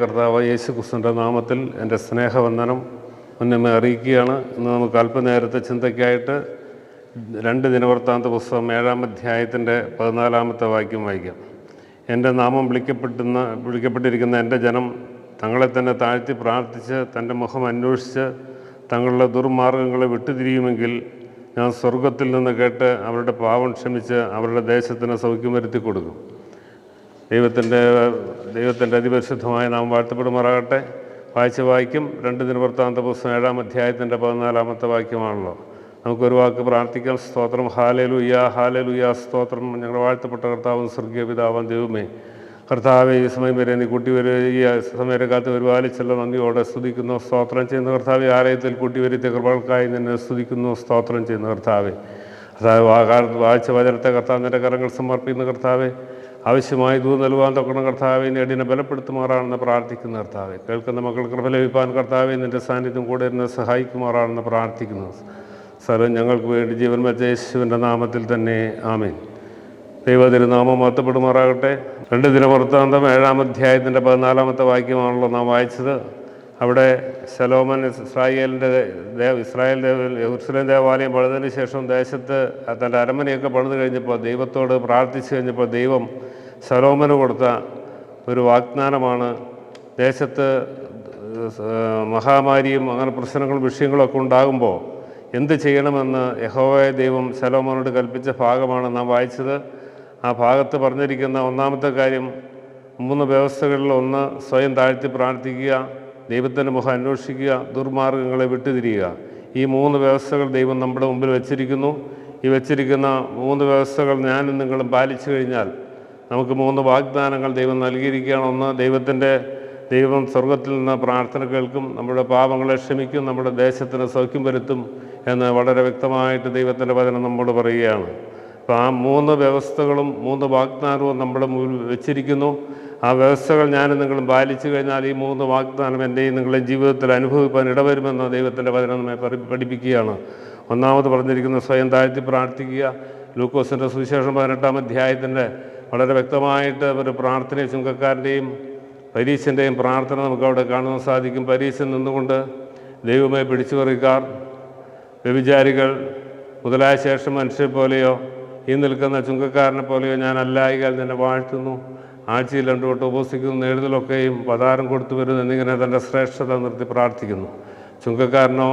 കർത്താവ് യേശു ക്രിസ്തുവിന്റെ നാമത്തിൽ എന്റെ സ്നേഹവന്ദനം മുന്നമേ അറിയിക്കുകയാണ്. ഇന്ന് നമുക്ക് അല്പനേരത്തെ ചിന്തയ്ക്കായിട്ട് രണ്ട് ദിനവൃത്താന്ത പുസ്തകം ഏഴാം അധ്യായത്തിന്റെ പതിനാലാമത്തെ വാക്യം വായിക്കാം. എന്റെ നാമം വിളിക്കപ്പെട്ടുന്ന വിളിക്കപ്പെട്ടിരിക്കുന്ന എന്റെ ജനം തങ്ങളെ തന്നെ താഴ്ത്തി പ്രാർത്ഥിച്ച് തന്റെ മുഖം അന്വേഷിച്ച് തങ്ങളുടെ ദുർമാർഗങ്ങളെ വിട്ടുതിരിയുമെങ്കിൽ ഞാൻ സ്വർഗത്തിൽ നിന്ന് കേട്ട് അവരുടെ പാവം ക്ഷമിച്ച് അവരുടെ ദേശത്തിന് സൗഖ്യം വരുത്തി കൊടുക്കും ദൈവത്തിന്റെ ദൈവത്തിന്റെ അതിപരിശുദ്ധമായ നാം വാഴ്ത്തപ്പെടുമാറാകട്ടെ. വായിച്ച് വായിക്കും രണ്ട് ദിനവൃത്താന്ത പുസ്തകം ഏഴാം അധ്യായത്തിന്റെ പതിനാലാമത്തെ വാക്യമാണല്ലോ. നമുക്കൊരു വാക്ക് പ്രാർത്ഥിക്കാം. സ്തോത്രം. ഹാലലുയ ഹാലലുയ സ്തോത്രം. ഞങ്ങൾ വാഴ്ത്തപ്പെട്ട കർത്താവും സ്വർഗീയ പിതാവും ദൈവമേ. കർത്താവെ ഈ സമയം വരെ നീ കൂട്ടി വരെ ഈ സമയം കാത്ത് വരുവാലിച്ചല്ല നന്ദിയോടെ സ്തുതിക്കുന്നു. സ്തോത്രം ചെയ്യുന്ന കർത്താവെ ആലയത്തിൽ കൂട്ടി വരുത്തിയ കൃപകൾക്കായി നിന്നെ സ്തുതിക്കുന്നു. സ്തോത്രം ചെയ്യുന്ന കർത്താവെ. കർത്താവ് വാഴ്ച വചനത്തെ കർത്താവ് നിന്റെ കരങ്ങൾ സമർപ്പിക്കുന്ന കർത്താവെ. ആവശ്യമായി ദൂത് നൽകുവാൻ തൊക്കണം കർത്താവെ നേടിനെ ബലപ്പെടുത്തുമാറാണെന്ന് പ്രാർത്ഥിക്കുന്ന കർത്താവെ. കേൾക്കുന്ന മക്കൾ കൃപ ലഭിപ്പാൻ കർത്താവെ നിന്റെ സാന്നിധ്യം കൂടെ എന്നെ സഹായിക്കുമാറാണെന്ന് പ്രാർത്ഥിക്കുന്നു. സർവം ഞങ്ങൾക്ക് വേണ്ടി ജീവൻ വെച്ച യേശുവിന്റെ നാമത്തിൽ തന്നെ ആമേൻ. ദൈവതിരുനാമം മഹത്വപ്പെടുമാറാകട്ടെ. രണ്ട് ദിനവൃത്താന്തം ഏഴാം അധ്യായത്തിന്റെ പതിനാലാമത്തെ വാക്യമാണല്ലോ നാം വായിച്ചത്. അവിടെ ശലോമൻ ഇസ്രായേലിന്റെ ഇസ്രായേൽ ഉർസ്ലേം ദേവാലയം പണിതതിന് ശേഷം ദേശത്ത് തന്റെ അരമനയൊക്കെ പണിത് കഴിഞ്ഞപ്പോൾ ദൈവത്തോട് പ്രാർത്ഥിച്ചു കഴിഞ്ഞപ്പോൾ ദൈവം ശലോമന് കൊടുത്ത ഒരു വാഗ്ദാനമാണ്. ദേശത്ത് മഹാമാരിയും അങ്ങനെ പ്രശ്നങ്ങളും വിഷയങ്ങളൊക്കെ ഉണ്ടാകുമ്പോൾ എന്ത് ചെയ്യണമെന്ന് യഹോവയ ദൈവം സലോമോനോട് കൽപ്പിച്ച ഭാഗമാണ് നാം വായിച്ചത്. ആ ഭാഗത്ത് പറഞ്ഞിരിക്കുന്ന ഒന്നാമത്തെ കാര്യം മൂന്ന് വ്യവസ്ഥകളിൽ ഒന്ന് സ്വയം താഴ്ത്തി പ്രാർത്ഥിക്കുക ദൈവത്തിന്റെ മുഖം അന്വേഷിക്കുക ദുർമാർഗങ്ങളെ വിട്ടുതിരിയുക. ഈ മൂന്ന് വ്യവസ്ഥകൾ ദൈവം നമ്മുടെ മുമ്പിൽ വച്ചിരിക്കുന്നു. ഈ വച്ചിരിക്കുന്ന മൂന്ന് വ്യവസ്ഥകൾ ഞാനും നിങ്ങളും പാലിച്ചു കഴിഞ്ഞാൽ നമുക്ക് മൂന്ന് വാഗ്ദാനങ്ങൾ ദൈവം നൽകിയിരിക്കുകയാണ്. ഒന്ന് ദൈവത്തിന്റെ ദൈവം സ്വർഗത്തിൽ നിന്ന് പ്രാർത്ഥന കേൾക്കും നമ്മുടെ പാപങ്ങളെ ക്ഷമിക്കും നമ്മുടെ ദേശത്തിന് സൗഖ്യം വരുത്തും എന്ന് വളരെ വ്യക്തമായിട്ട് ദൈവത്തിന്റെ വചനം നമ്മോട് പറയുകയാണ്. അപ്പോൾ ആ മൂന്ന് വ്യവസ്ഥകളും മൂന്ന് വാഗ്ദാനവും നമ്മുടെ മുമ്പിൽ വെച്ചിരിക്കുന്നു. ആ വ്യവസ്ഥകൾ ഞാനും നിങ്ങളും പാലിച്ചു കഴിഞ്ഞാൽ ഈ മൂന്ന് വാഗ്ദാനം എന്റെയും നിങ്ങളുടെ ജീവിതത്തിൽ അനുഭവിക്കാൻ ഇടവരുമെന്ന് ദൈവത്തിന്റെ വചനം നമ്മെ പഠി- പഠിപ്പിക്കുകയാണ്. ഒന്നാമത് പറഞ്ഞിരിക്കുന്നത് സ്വയം താഴ്ത്തി പ്രാർത്ഥിക്കുക. ലൂക്കോസിന്റെ സുവിശേഷം പതിനെട്ടാം അധ്യായത്തിന്റെ വളരെ വ്യക്തമായിട്ട് ഒരു പ്രാർത്ഥനയും ചുങ്കക്കാരന്റെയും പരീശന്റെയും പ്രാർത്ഥന നമുക്ക് അവിടെ കാണാൻ സാധിക്കും. പരീശൻ നിന്നുകൊണ്ട് ദൈവമേ പിടിച്ചു പറിക്കാർ വ്യഭിചാരികൾ മുതലായ ശേഷം മനുഷ്യരെ പോലെയോ ഈ നിൽക്കുന്ന ചുങ്കക്കാരനെ പോലെയോ ഞാൻ അല്ലായികൾ നിന്നെ വാഴ്ത്തുന്നു ആഴ്ചയിൽ രണ്ടു വട്ടം ഉപസിക്കുന്നു എഴുതലൊക്കെയും പതാരം കൊടുത്തു വരുന്നു എന്നിങ്ങനെ തന്റെ ശ്രേഷ്ഠത നിർത്തി പ്രാർത്ഥിക്കുന്നു. ചുങ്കക്കാരനോ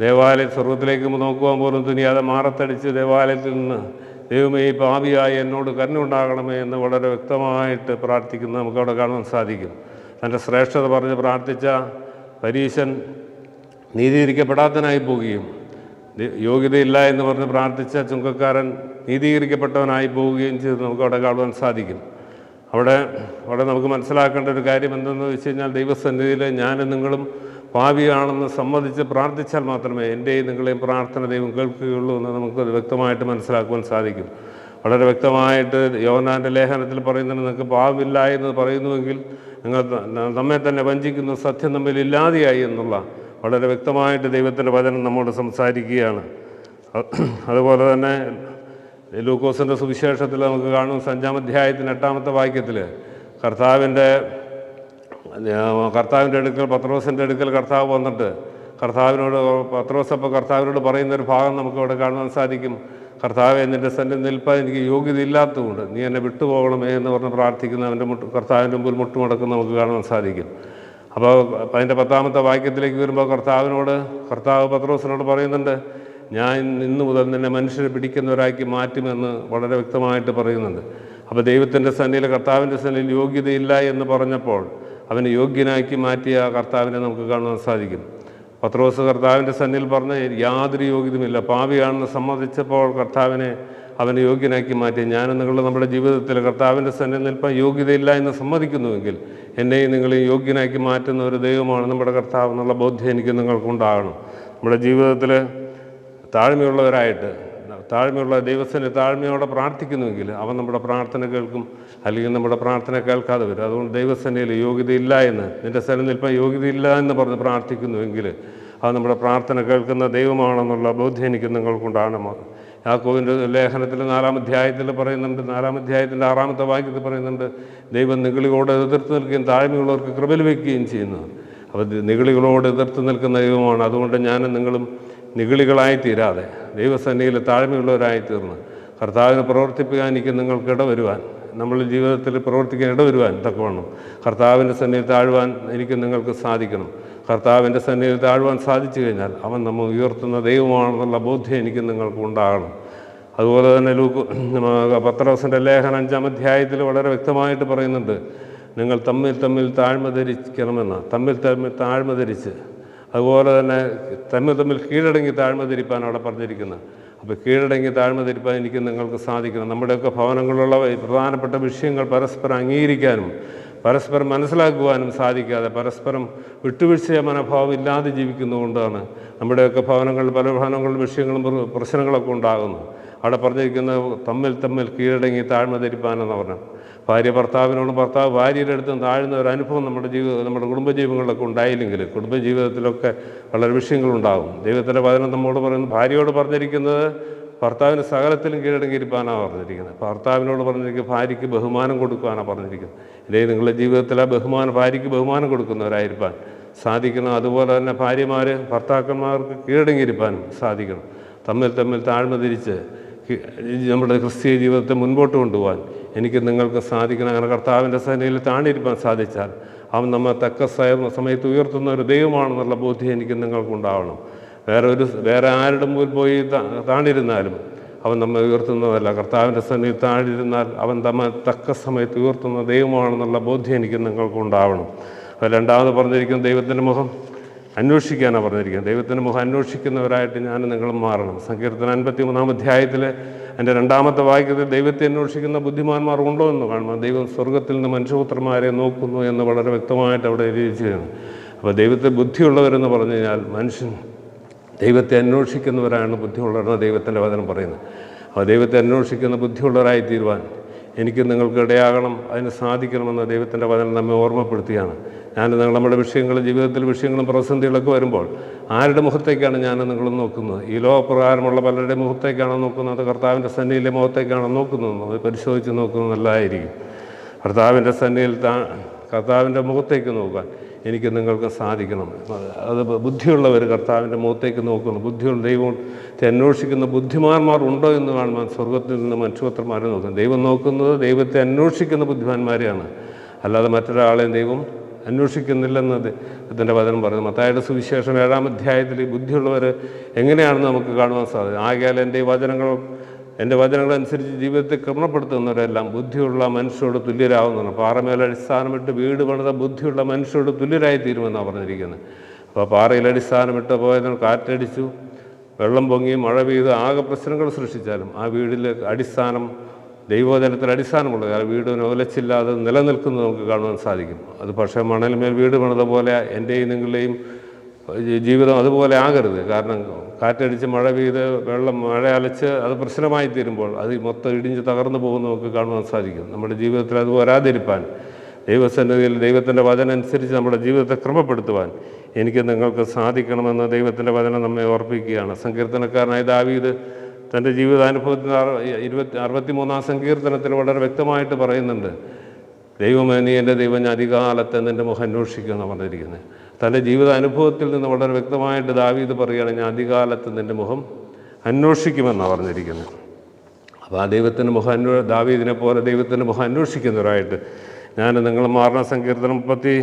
ദേവാലയ സ്വർഗത്തിലേക്ക് നോക്കുവാൻ പോലും തുനിയാതെ മാറത്തടിച്ച് ദേവാലയത്തിൽ നിന്ന് ദൈവമേ ഈ പാപിയായി എന്നോട് കരുണുണ്ടാകണമേ എന്ന് വളരെ വ്യക്തമായിട്ട് പ്രാർത്ഥിക്കുന്നത് നമുക്കവിടെ കാണാൻ സാധിക്കും. തന്റെ ശ്രേഷ്ഠത പറഞ്ഞ് പ്രാർത്ഥിച്ച പരീശൻ നീതീകരിക്കപ്പെടാത്തനായി പോവുകയും യോഗ്യതയില്ല എന്ന് പറഞ്ഞ് പ്രാർത്ഥിച്ച ചുങ്കക്കാരൻ നീതീകരിക്കപ്പെട്ടവനായി പോവുകയും ചെയ്ത്. നമുക്കവിടെ കാണുവാൻ സാധിക്കും. അവിടെ അവിടെ നമുക്ക് മനസ്സിലാക്കേണ്ട ഒരു കാര്യം എന്തെന്ന് വെച്ച് കഴിഞ്ഞാൽ ദൈവസന്നിധിയിൽ ഞാനും നിങ്ങളും പാപിയാണെന്ന് സമ്മതിച്ച് പ്രാർത്ഥിച്ചാൽ മാത്രമേ എന്റെയും നിങ്ങളെയും പ്രാർത്ഥന ദൈവം കേൾക്കുകയുള്ളൂ എന്ന് നമുക്ക് വ്യക്തമായിട്ട് മനസ്സിലാക്കുവാൻ സാധിക്കും. വളരെ വ്യക്തമായിട്ട് യോനാന്റെ ലേഖനത്തിൽ പറയുന്നത് നിങ്ങൾക്ക് പാവമില്ല എന്ന് പറയുന്നുവെങ്കിൽ നിങ്ങൾ നമ്മെ തന്നെ വഞ്ചിക്കുന്ന സത്യം തമ്മിൽ ഇല്ലാതെയായി എന്നുള്ള വളരെ വ്യക്തമായിട്ട് ദൈവത്തിന്റെ വചനം നമ്മോട് സംസാരിക്കുകയാണ്. അതുപോലെ തന്നെ ലൂക്കോസിന്റെ സുവിശേഷത്തിൽ നമുക്ക് കാണും അഞ്ചാം അധ്യായത്തിന് എട്ടാമത്തെ വാക്യത്തിൽ കർത്താവിന്റെ കർത്താവിന്റെ അടുക്കൽ പത്രോസിന്റെ അടുക്കൽ കർത്താവ് വന്നിട്ട് കർത്താവിനോട് പത്രോസ് അപ്പോൾ കർത്താവിനോട് പറയുന്ന ഒരു ഭാഗം നമുക്ക് ഇവിടെ കാണുവാൻ സാധിക്കും. കർത്താവെ നിന്റെ സന്നിധി നിൽപ്പാൻ എനിക്ക് യോഗ്യത ഇല്ലാത്തതുകൊണ്ട് നീ എന്നെ വിട്ടുപോകണമേ എന്ന് പറഞ്ഞ് പ്രാർത്ഥിക്കുന്ന അവന്റെ മുട്ട് കർത്താവിന്റെ മുമ്പിൽ മുട്ടുമടക്കുന്ന നമുക്ക് കാണുവാൻ സാധിക്കും. അപ്പോൾ അതിന്റെ പത്താമത്തെ വാക്യത്തിലേക്ക് വരുമ്പോൾ കർത്താവിനോട് കർത്താവ് പത്രോസിനോട് പറയുന്നുണ്ട് ഞാൻ ഇന്നു മുതൽ നിന്നെ മനുഷ്യരെ പിടിക്കുന്നവരാക്കി മാറ്റുമെന്ന് വളരെ വ്യക്തമായിട്ട് പറയുന്നുണ്ട്. അപ്പോൾ ദൈവത്തിന്റെ സന്നിധിയിൽ കർത്താവിന്റെ സന്നിധിയിൽ യോഗ്യതയില്ല എന്ന് പറഞ്ഞപ്പോൾ അവനെ യോഗ്യനാക്കി മാറ്റിയ കർത്താവിനെ നമുക്ക് കാണുവാൻ സാധിക്കും. പത്രോസ് കർത്താവിന്റെ സന്നിൽ പറഞ്ഞ യാതൊരു യോഗ്യതയുമില്ല. പാവിയാണെന്ന് സമ്മതിച്ചപ്പോൾ കർത്താവിനെ അവനെ യോഗ്യനാക്കി മാറ്റി. ഞാനും നിങ്ങൾ നമ്മുടെ ജീവിതത്തിൽ കർത്താവിന്റെ സന്നിൽ നിൽപ്പാൻ യോഗ്യതയില്ല എന്ന് സമ്മതിക്കുന്നുവെങ്കിൽ എന്നെയും നിങ്ങളെയും യോഗ്യനാക്കി മാറ്റുന്ന ഒരു ദൈവമാണ് നമ്മുടെ കർത്താവ് എന്നുള്ള ബോധ്യം എനിക്ക് നിങ്ങൾക്കുണ്ടാകണം. നമ്മുടെ ജീവിതത്തിൽ താഴ്മയുള്ളവരായിട്ട് താഴ്മയുള്ള ദൈവത്തിന് താഴ്മയോടെ പ്രാർത്ഥിക്കുന്നുവെങ്കിൽ അവൻ നമ്മുടെ പ്രാർത്ഥന കേൾക്കും അല്ലെങ്കിൽ നമ്മുടെ പ്രാർത്ഥന കേൾക്കാതെ വരും. അതുകൊണ്ട് ദൈവസേനയിൽ യോഗ്യതയില്ല എന്ന് നിന്റെ സ്ഥലം നിൽപ്പം യോഗ്യതയില്ല എന്ന് പറഞ്ഞ് പ്രാർത്ഥിക്കുന്നുവെങ്കിൽ അത് നമ്മുടെ പ്രാർത്ഥന കേൾക്കുന്ന ദൈവമാണെന്നുള്ള ബോധ്യം എനിക്ക് നിങ്ങൾക്കുണ്ടാകണം യാക്കോവിന്റെ ലേഖനത്തിൽ നാലാം അധ്യായത്തിൽ പറയുന്നുണ്ട് നാലാം അധ്യായത്തിന്റെ ആറാമത്തെ വാക്യത്തിൽ പറയുന്നുണ്ട് ദൈവം നിഗളികളോട് എതിർത്ത് നിൽക്കുകയും താഴ്മയുള്ളവർക്ക് കൃപൽ വയ്ക്കുകയും ചെയ്യുന്നു. അപ്പോൾ നിഗളികളോട് എതിർത്ത് നിൽക്കുന്ന ദൈവമാണ്. അതുകൊണ്ട് ഞാനും നിങ്ങളും നിഗളികളായി തീരാതെ ദൈവസന്നിധിയിൽ താഴ്മയുള്ളവരായി തീർന്ന് കർത്താവിനെ പ്രവർത്തിപ്പിക്കാൻ എനിക്ക് നിങ്ങൾക്ക് ഇടവരുവാൻ നമ്മൾ ജീവിതത്തിൽ പ്രവർത്തിക്കാൻ ഇടവരുവാൻ തക്കവണ്ണം കർത്താവിന്റെ സന്നിധിയിൽ താഴുവാൻ എനിക്ക് നിങ്ങൾക്ക് സാധിക്കണം. കർത്താവിന്റെ സന്നിധിയിൽ താഴുവാൻ സാധിച്ചു കഴിഞ്ഞാൽ അവൻ നമ്മൾ ഉയർത്തുന്ന ദൈവമാണെന്നുള്ള ബോധ്യം എനിക്ക് നിങ്ങൾക്ക് ഉണ്ടാകണം. അതുപോലെ തന്നെ ലൂക്ക് പത്രോസിന്റെ ലേഖനം അഞ്ചാം അധ്യായത്തിൽ വളരെ വ്യക്തമായിട്ട് പറയുന്നുണ്ട് നിങ്ങൾ തമ്മിൽ തമ്മിൽ താഴ്മ ധരിക്കണമെന്ന് തമ്മിൽ തമ്മിൽ താഴ്മ ധരിച്ച് അതുപോലെ തന്നെ തമ്മിൽ തമ്മിൽ കീഴടങ്ങി താഴ്മ തിരിപ്പാൻ അവിടെ പറഞ്ഞിരിക്കുന്നത്. അപ്പോൾ കീഴടങ്ങി താഴ്മ തിരിപ്പാൻ എനിക്ക് നിങ്ങൾക്ക് സാധിക്കണം നമ്മുടെയൊക്കെ ഭവനങ്ങളിലുള്ള പ്രധാനപ്പെട്ട വിഷയങ്ങൾ പരസ്പരം അംഗീകരിക്കാനും പരസ്പരം മനസ്സിലാക്കുവാനും സാധിക്കാതെ പരസ്പരം വിട്ടുവീഴ്ച മനോഭാവം ഇല്ലാതെ ജീവിക്കുന്നതുകൊണ്ടാണ് നമ്മുടെയൊക്കെ ഭവനങ്ങളിൽ പല ഭവനങ്ങളിലും വിഷയങ്ങളും പ്രശ്നങ്ങളൊക്കെ ഉണ്ടാകുന്നു അവിടെ പറഞ്ഞിരിക്കുന്നത് തമ്മിൽ തമ്മിൽ കീഴടങ്ങി താഴ്മ തിരിപ്പാനെന്ന് പറഞ്ഞു ഭാര്യ ഭർത്താവിനോടും ഭർത്താവ് ഭാര്യയുടെ അടുത്തും താഴ്ന്ന ഒരു അനുഭവം നമ്മുടെ ജീവിത നമ്മുടെ കുടുംബജീവിതങ്ങളിലൊക്കെ ഉണ്ടായില്ലെങ്കിൽ കുടുംബജീവിതത്തിലൊക്കെ വളരെ വിഷയങ്ങളുണ്ടാകും. ദൈവത്തിന്റെ വചനം നമ്മോട് പറയുന്നത് ഭാര്യയോട് പറഞ്ഞിരിക്കുന്നത് ഭർത്താവിന് സകലത്തിലും കീഴടങ്ങിയിരിക്കാനാണ് പറഞ്ഞിരിക്കുന്നത്. ഭർത്താവിനോട് പറഞ്ഞിരിക്കുന്നത് ഭാര്യയ്ക്ക് ബഹുമാനം കൊടുക്കുവാനാണ് പറഞ്ഞിരിക്കുന്നത്. അല്ലെങ്കിൽ നിങ്ങളുടെ ജീവിതത്തിൽ ആ ബഹുമാനം ഭാര്യയ്ക്ക് ബഹുമാനം കൊടുക്കുന്നവരായിരിക്കാൻ സാധിക്കണം അതുപോലെ തന്നെ ഭാര്യമാർ ഭർത്താക്കന്മാർക്ക് കീഴടങ്ങിയിരിക്കാനും സാധിക്കണം. തമ്മിൽ തമ്മിൽ താഴ്മ തിരിച്ച് നമ്മുടെ ക്രിസ്തീയ ജീവിതത്തെ മുൻപോട്ട് കൊണ്ടുപോകാൻ എനിക്ക് നിങ്ങൾക്ക് സാധിക്കണം. അങ്ങനെ കർത്താവിന്റെ സേനയിൽ താണിരിക്കാൻ സാധിച്ചാൽ അവൻ നമ്മെ തക്ക സമയത്ത് ഉയർത്തുന്ന ഒരു ദൈവമാണെന്നുള്ള ബോധ്യം എനിക്ക് നിങ്ങൾക്കുണ്ടാവണം. വേറെ ഒരു വേറെ ആരുടെ മുമ്പിൽ പോയി താണിരുന്നാലും അവൻ നമ്മെ ഉയർത്തുന്നതല്ല. കർത്താവിന്റെ സന്നിധി താഴിരുന്നാൽ അവൻ നമ്മെ തക്ക സമയത്ത് ഉയർത്തുന്ന ദൈവമാണെന്നുള്ള ബോധ്യം എനിക്ക് നിങ്ങൾക്കുണ്ടാവണം. രണ്ടാമത് പറഞ്ഞിരിക്കുന്ന ദൈവത്തിന്റെ മുഖം അന്വേഷിക്കാനാണ് പറഞ്ഞിരിക്കുന്നത്. ദൈവത്തിന്റെ മുഖം അന്വേഷിക്കുന്നവരായിട്ട് ഞാൻ നിങ്ങൾ മാറണം. സങ്കീർത്തന അൻപത്തി മൂന്നാം അധ്യായത്തിൽ എന്റെ രണ്ടാമത്തെ വാക്യത്തിൽ ദൈവത്തെ അന്വേഷിക്കുന്ന ബുദ്ധിമാന്മാർ ഉണ്ടോ എന്ന് കാണുന്നു ദൈവം സ്വർഗത്തിൽ നിന്ന് മനുഷ്യപുത്രന്മാരെ നോക്കുന്നു എന്ന് വളരെ വ്യക്തമായിട്ട് അവിടെ എഴുതിയിരിക്കുകയാണ്. അപ്പോൾ ദൈവത്തെ ബുദ്ധിയുള്ളവരെന്ന് പറഞ്ഞു കഴിഞ്ഞാൽ മനുഷ്യൻ ദൈവത്തെ അന്വേഷിക്കുന്നവരാണ് ബുദ്ധിയുള്ളവരെന്ന് ദൈവത്തിന്റെ വചനം പറയുന്നത്. അപ്പോൾ ദൈവത്തെ അന്വേഷിക്കുന്ന ബുദ്ധിയുള്ളവരായി തീരുവാൻ എനിക്ക് നിങ്ങൾക്ക് ഇടയാകണം അതിന് സാധിക്കണമെന്ന് ദൈവത്തിന്റെ വചനം നമ്മെ ഓർമ്മപ്പെടുത്തിയാണ്. ഞാൻ നിങ്ങൾ നമ്മുടെ വിഷയങ്ങളും ജീവിതത്തിൽ വിഷയങ്ങളും പ്രതിസന്ധികളൊക്കെ വരുമ്പോൾ ആരുടെ മുഖത്തേക്കാണ് ഞാൻ നിങ്ങൾ നോക്കുന്നത്? ഈ ലോകപ്രകാരമുള്ള പലരുടെ മുഖത്തേക്കാണോ നോക്കുന്നത്? കർത്താവിന്റെ സന്നിധിയിലെ മുഖത്തേക്കാണോ നോക്കുന്നത് അത് പരിശോധിച്ച് നോക്കുന്നത് നല്ലതായിരിക്കും കർത്താവിന്റെ സന്നിധിയിൽ താ കർത്താവിന്റെ മുഖത്തേക്ക് നോക്കാൻ എനിക്ക് നിങ്ങൾക്ക് സാധിക്കണം. അത് ബുദ്ധിയുള്ളവർ കർത്താവിന്റെ മുഖത്തേക്ക് നോക്കുന്നു. ബുദ്ധിയുള്ള ദൈവത്തെ അന്വേഷിക്കുന്ന ബുദ്ധിമാന്മാർ ഉണ്ടോ എന്ന് കാണുവാൻ സ്വർഗത്തിൽ നിന്ന് മനുഷ്യപത്രന്മാരെ നോക്കുന്നു. ദൈവം നോക്കുന്നത് ദൈവത്തെ അന്വേഷിക്കുന്ന ബുദ്ധിമാന്മാരെയാണ്. അല്ലാതെ മറ്റൊരാളെയും ദൈവം അന്വേഷിക്കുന്നില്ലെന്ന് ഇതിന്റെ വചനം പറയുന്നു. മത്തായുടെ സുവിശേഷം ഏഴാം അധ്യായത്തിൽ ബുദ്ധിയുള്ളവർ എങ്ങനെയാണെന്ന് നമുക്ക് കാണുവാൻ സാധിക്കും. ആകയാൽ എന്റെ ഈ വചനങ്ങൾ എന്റെ വചനങ്ങളനുസരിച്ച് ജീവിതത്തെ ക്രമപ്പെടുത്തുന്നവരെല്ലാം ബുദ്ധിയുള്ള മനുഷ്യരോട് തുല്യരാകുന്നതാണ് പാറമേൽ അടിസ്ഥാനമിട്ട് വീട് പണിത ബുദ്ധിയുള്ള മനുഷ്യരോട് തുല്യരായി തീരുമെന്നാണ് പറഞ്ഞിരിക്കുന്നത്. അപ്പോൾ പാറയിൽ അടിസ്ഥാനമിട്ട് പോയതിന് കാറ്റടിച്ചു വെള്ളം പൊങ്ങി മഴ പെയ്ത് ആകെ പ്രശ്നങ്ങൾ സൃഷ്ടിച്ചാലും ആ വീടിൽ അടിസ്ഥാനം ദൈവവചനത്തിൽ അടിസ്ഥാനമുള്ളത്. ആ വീട് ഒലച്ചില്ലാതെ നിലനിൽക്കുന്നത് നമുക്ക് കാണുവാൻ സാധിക്കും. അത് പക്ഷേ മണൽമേൽ വീട് പണിത പോലെ എന്റെയും നിങ്ങളുടെയും ജീവിതം അതുപോലെ ആകരുത്. കാരണം കാറ്റടിച്ച് മഴ പെയ്ത് വെള്ളം മഴ അലച്ച് അത് പ്രശ്നമായി തീരുമ്പോൾ അത് മൊത്തം ഇടിഞ്ഞ് തകർന്നു പോകുന്ന നമുക്ക് കാണുവാൻ സാധിക്കും. നമ്മുടെ ജീവിതത്തിൽ അത് വരാതിരിപ്പാൻ ദൈവസന്നിധിയിൽ ദൈവത്തിന്റെ വചനം അനുസരിച്ച് നമ്മുടെ ജീവിതത്തെ ക്രമപ്പെടുത്തുവാൻ എനിക്ക് നിങ്ങൾക്ക് സാധിക്കണമെന്ന് ദൈവത്തിന്റെ വചനം നമ്മെ ഓർപ്പിക്കുകയാണ്. സങ്കീർത്തനക്കാരനായ ദാവീദ് തന്റെ ജീവിതാനുഭവത്തിൽ ഇരുപത്തി അറുപത്തി മൂന്നാം സങ്കീർത്തനത്തിൽ വളരെ വ്യക്തമായിട്ട് പറയുന്നുണ്ട് ദൈവമേ നീ എന്റെ ദൈവം ഞാൻ അധികാലത്തെ നിന്റെ മുഖം അന്വേഷിക്കുമെന്ന് പറഞ്ഞിരിക്കുന്നത്. തന്റെ ജീവിത അനുഭവത്തിൽ നിന്ന് വളരെ വ്യക്തമായിട്ട് ദാവീത് പറയുകയാണ് ഞാൻ അധികാലത്ത് നിന്റെ മുഖം അന്വേഷിക്കുമെന്നാണ് പറഞ്ഞിരിക്കുന്നത്. അപ്പോൾ ആ ദൈവത്തിന്റെ മുഖം അന്വേ ദാവീദിനെ പോലെ ദൈവത്തിന്റെ മുഖം അന്വേഷിക്കുന്നവരായിട്ട് ഞാൻ നിങ്ങൾ മാറണ സങ്കീർത്തനം മുപ്പത്തി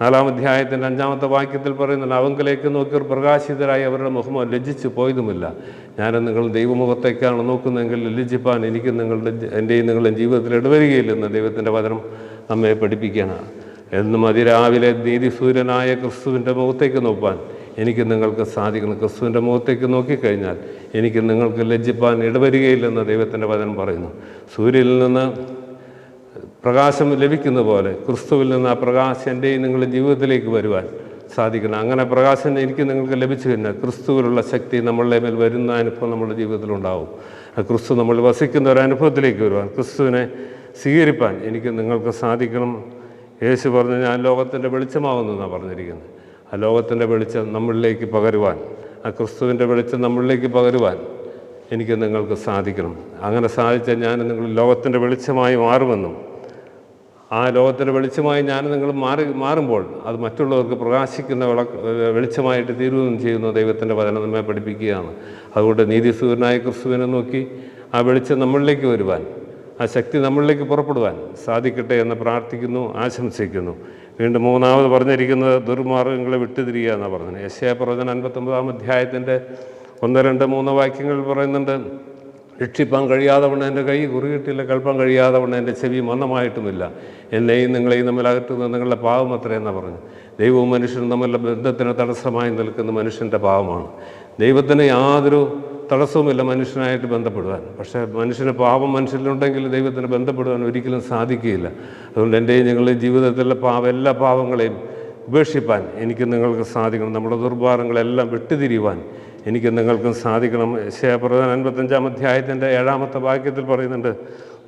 നാലാം അധ്യായത്തിന്റെ അഞ്ചാമത്തെ വാക്യത്തിൽ പറയുന്നുണ്ട് അവങ്കിലേക്ക് നോക്കിയവർ പ്രകാശിതരായി അവരുടെ മുഖം ലജ്ജിച്ചു പോയതുമില്ല. ഞാൻ നിങ്ങൾ ദൈവമുഖത്തേക്കാണ് നോക്കുന്നതെങ്കിൽ ലജ്ജിപ്പാൻ എനിക്ക് നിങ്ങളുടെ എന്റെയും നിങ്ങളുടെ ജീവിതത്തിൽ ഇടവരികയില്ലെന്ന് ദൈവത്തിന്റെ വചനം നമ്മെ പഠിപ്പിക്കുകയാണ്. എന്നും അതിരാവിലെ നീതിസൂര്യനായ ക്രിസ്തുവിന്റെ മുഖത്തേക്ക് നോക്കാൻ എനിക്ക് നിങ്ങൾക്ക് സാധിക്കണം ക്രിസ്തുവിന്റെ മുഖത്തേക്ക് നോക്കിക്കഴിഞ്ഞാൽ എനിക്ക് നിങ്ങൾക്ക് ലജ്ജിപ്പാൻ ഇടവരികയില്ലെന്ന് ദൈവത്തിന്റെ വചനം പറയുന്നു. സൂര്യനിൽ നിന്ന് പ്രകാശം ലഭിക്കുന്ന പോലെ ക്രിസ്തുവിൽ നിന്ന് ആ പ്രകാശം എന്റെയും നിങ്ങളുടെ ജീവിതത്തിലേക്ക് വരുവാൻ സാധിക്കണം അങ്ങനെ പ്രകാശം എനിക്ക് നിങ്ങൾക്ക് ലഭിച്ചു കഴിഞ്ഞാൽ ക്രിസ്തുവിലുള്ള ശക്തി നമ്മളുടെ മേൽ വരുന്ന അനുഭവം നമ്മുടെ ജീവിതത്തിലുണ്ടാവും ക്രിസ്തു നമ്മൾ വസിക്കുന്ന ഒരു അനുഭവത്തിലേക്ക് വരുവാൻ ക്രിസ്തുവിനെ സ്വീകരിപ്പാൻ എനിക്ക് നിങ്ങൾക്ക് സാധിക്കണം. യേശു പറഞ്ഞു ഞാൻ ലോകത്തിന്റെ വെളിച്ചമാവുന്നു എന്നാണ് പറഞ്ഞിരിക്കുന്നത്. ആ ലോകത്തിന്റെ വെളിച്ചം നമ്മളിലേക്ക് പകരുവാൻ ആ ക്രിസ്തുവിന്റെ വെളിച്ചം നമ്മളിലേക്ക് പകരുവാൻ എനിക്ക് നിങ്ങൾക്ക് സാധിക്കണം. അങ്ങനെ സാധിച്ചാൽ ഞാൻ നിങ്ങൾ ലോകത്തിന്റെ വെളിച്ചമായി മാറുമെന്നും ആ ലോകത്തിന്റെ വെളിച്ചമായി ഞാൻ നിങ്ങൾ മാറി മാറുമ്പോൾ അത് മറ്റുള്ളവർക്ക് പ്രകാശിക്കുന്ന വിള വെളിച്ചമായിട്ട് തീരുകയും ചെയ്യുന്ന ദൈവത്തിന്റെ വചനം നമ്മെ പഠിപ്പിക്കുകയാണ്. അതുകൊണ്ട് നീതിസൂര്യനായ ക്രിസ്തുവിനെ നോക്കി ആ വെളിച്ചം നമ്മളിലേക്ക് വരുവാൻ ആ ശക്തി നമ്മളിലേക്ക് പുറപ്പെടുവാൻ സാധിക്കട്ടെ എന്ന് പ്രാർത്ഥിക്കുന്നു ആശംസിക്കുന്നു. വീണ്ടും മൂന്നാമത് പറഞ്ഞിരിക്കുന്നത് ദുർമാർഗങ്ങളെ വിട്ടുതിരിയുക എന്നാണ് പറഞ്ഞത്. യശ്യാ പ്രവചന അൻപത്തൊമ്പതാം അധ്യായത്തിന്റെ ഒന്ന് രണ്ട് മൂന്ന് വാക്യങ്ങൾ പറയുന്നുണ്ട് രക്ഷിപ്പാൻ കഴിയാതെ വണ്ണം എന്റെ കൈ കുറുകിട്ടില്ല കൽപ്പാൻ കഴിയാതെ വണ്ണം എന്റെ ചെവി മന്ദമായിട്ടുമില്ല. എന്നെയും നിങ്ങളെയും തമ്മിൽ അകറ്റുന്ന നിങ്ങളുടെ പാവം അത്രയെന്നാണ് പറഞ്ഞു ദൈവവും മനുഷ്യനും തമ്മിലുള്ള ബന്ധത്തിന് തടസ്സമായി നിൽക്കുന്ന മനുഷ്യന്റെ പാവമാണ് ദൈവത്തിന് യാതൊരു തടസ്സവുമില്ല മനുഷ്യനായിട്ട് ബന്ധപ്പെടുവാൻ. പക്ഷേ മനുഷ്യന് പാപം മനുഷ്യനുണ്ടെങ്കിൽ ദൈവത്തിന് ബന്ധപ്പെടുവാൻ ഒരിക്കലും സാധിക്കുകയില്ല. അതുകൊണ്ട് എന്റെയും ഞങ്ങളുടെയും ജീവിതത്തിലെ പാവ എല്ലാ പാവങ്ങളെയും ഉപേക്ഷിപ്പാൻ എനിക്ക് നിങ്ങൾക്ക് സാധിക്കണം. നമ്മുടെ ദുർഭാരങ്ങളെല്ലാം വിട്ടുതിരിയുവാൻ എനിക്ക് നിങ്ങൾക്കും സാധിക്കണം. ശേപ്രധാൻ അൻപത്തഞ്ചാം അധ്യായത്തിന്റെ ഏഴാമത്തെ വാക്യത്തിൽ പറയുന്നുണ്ട്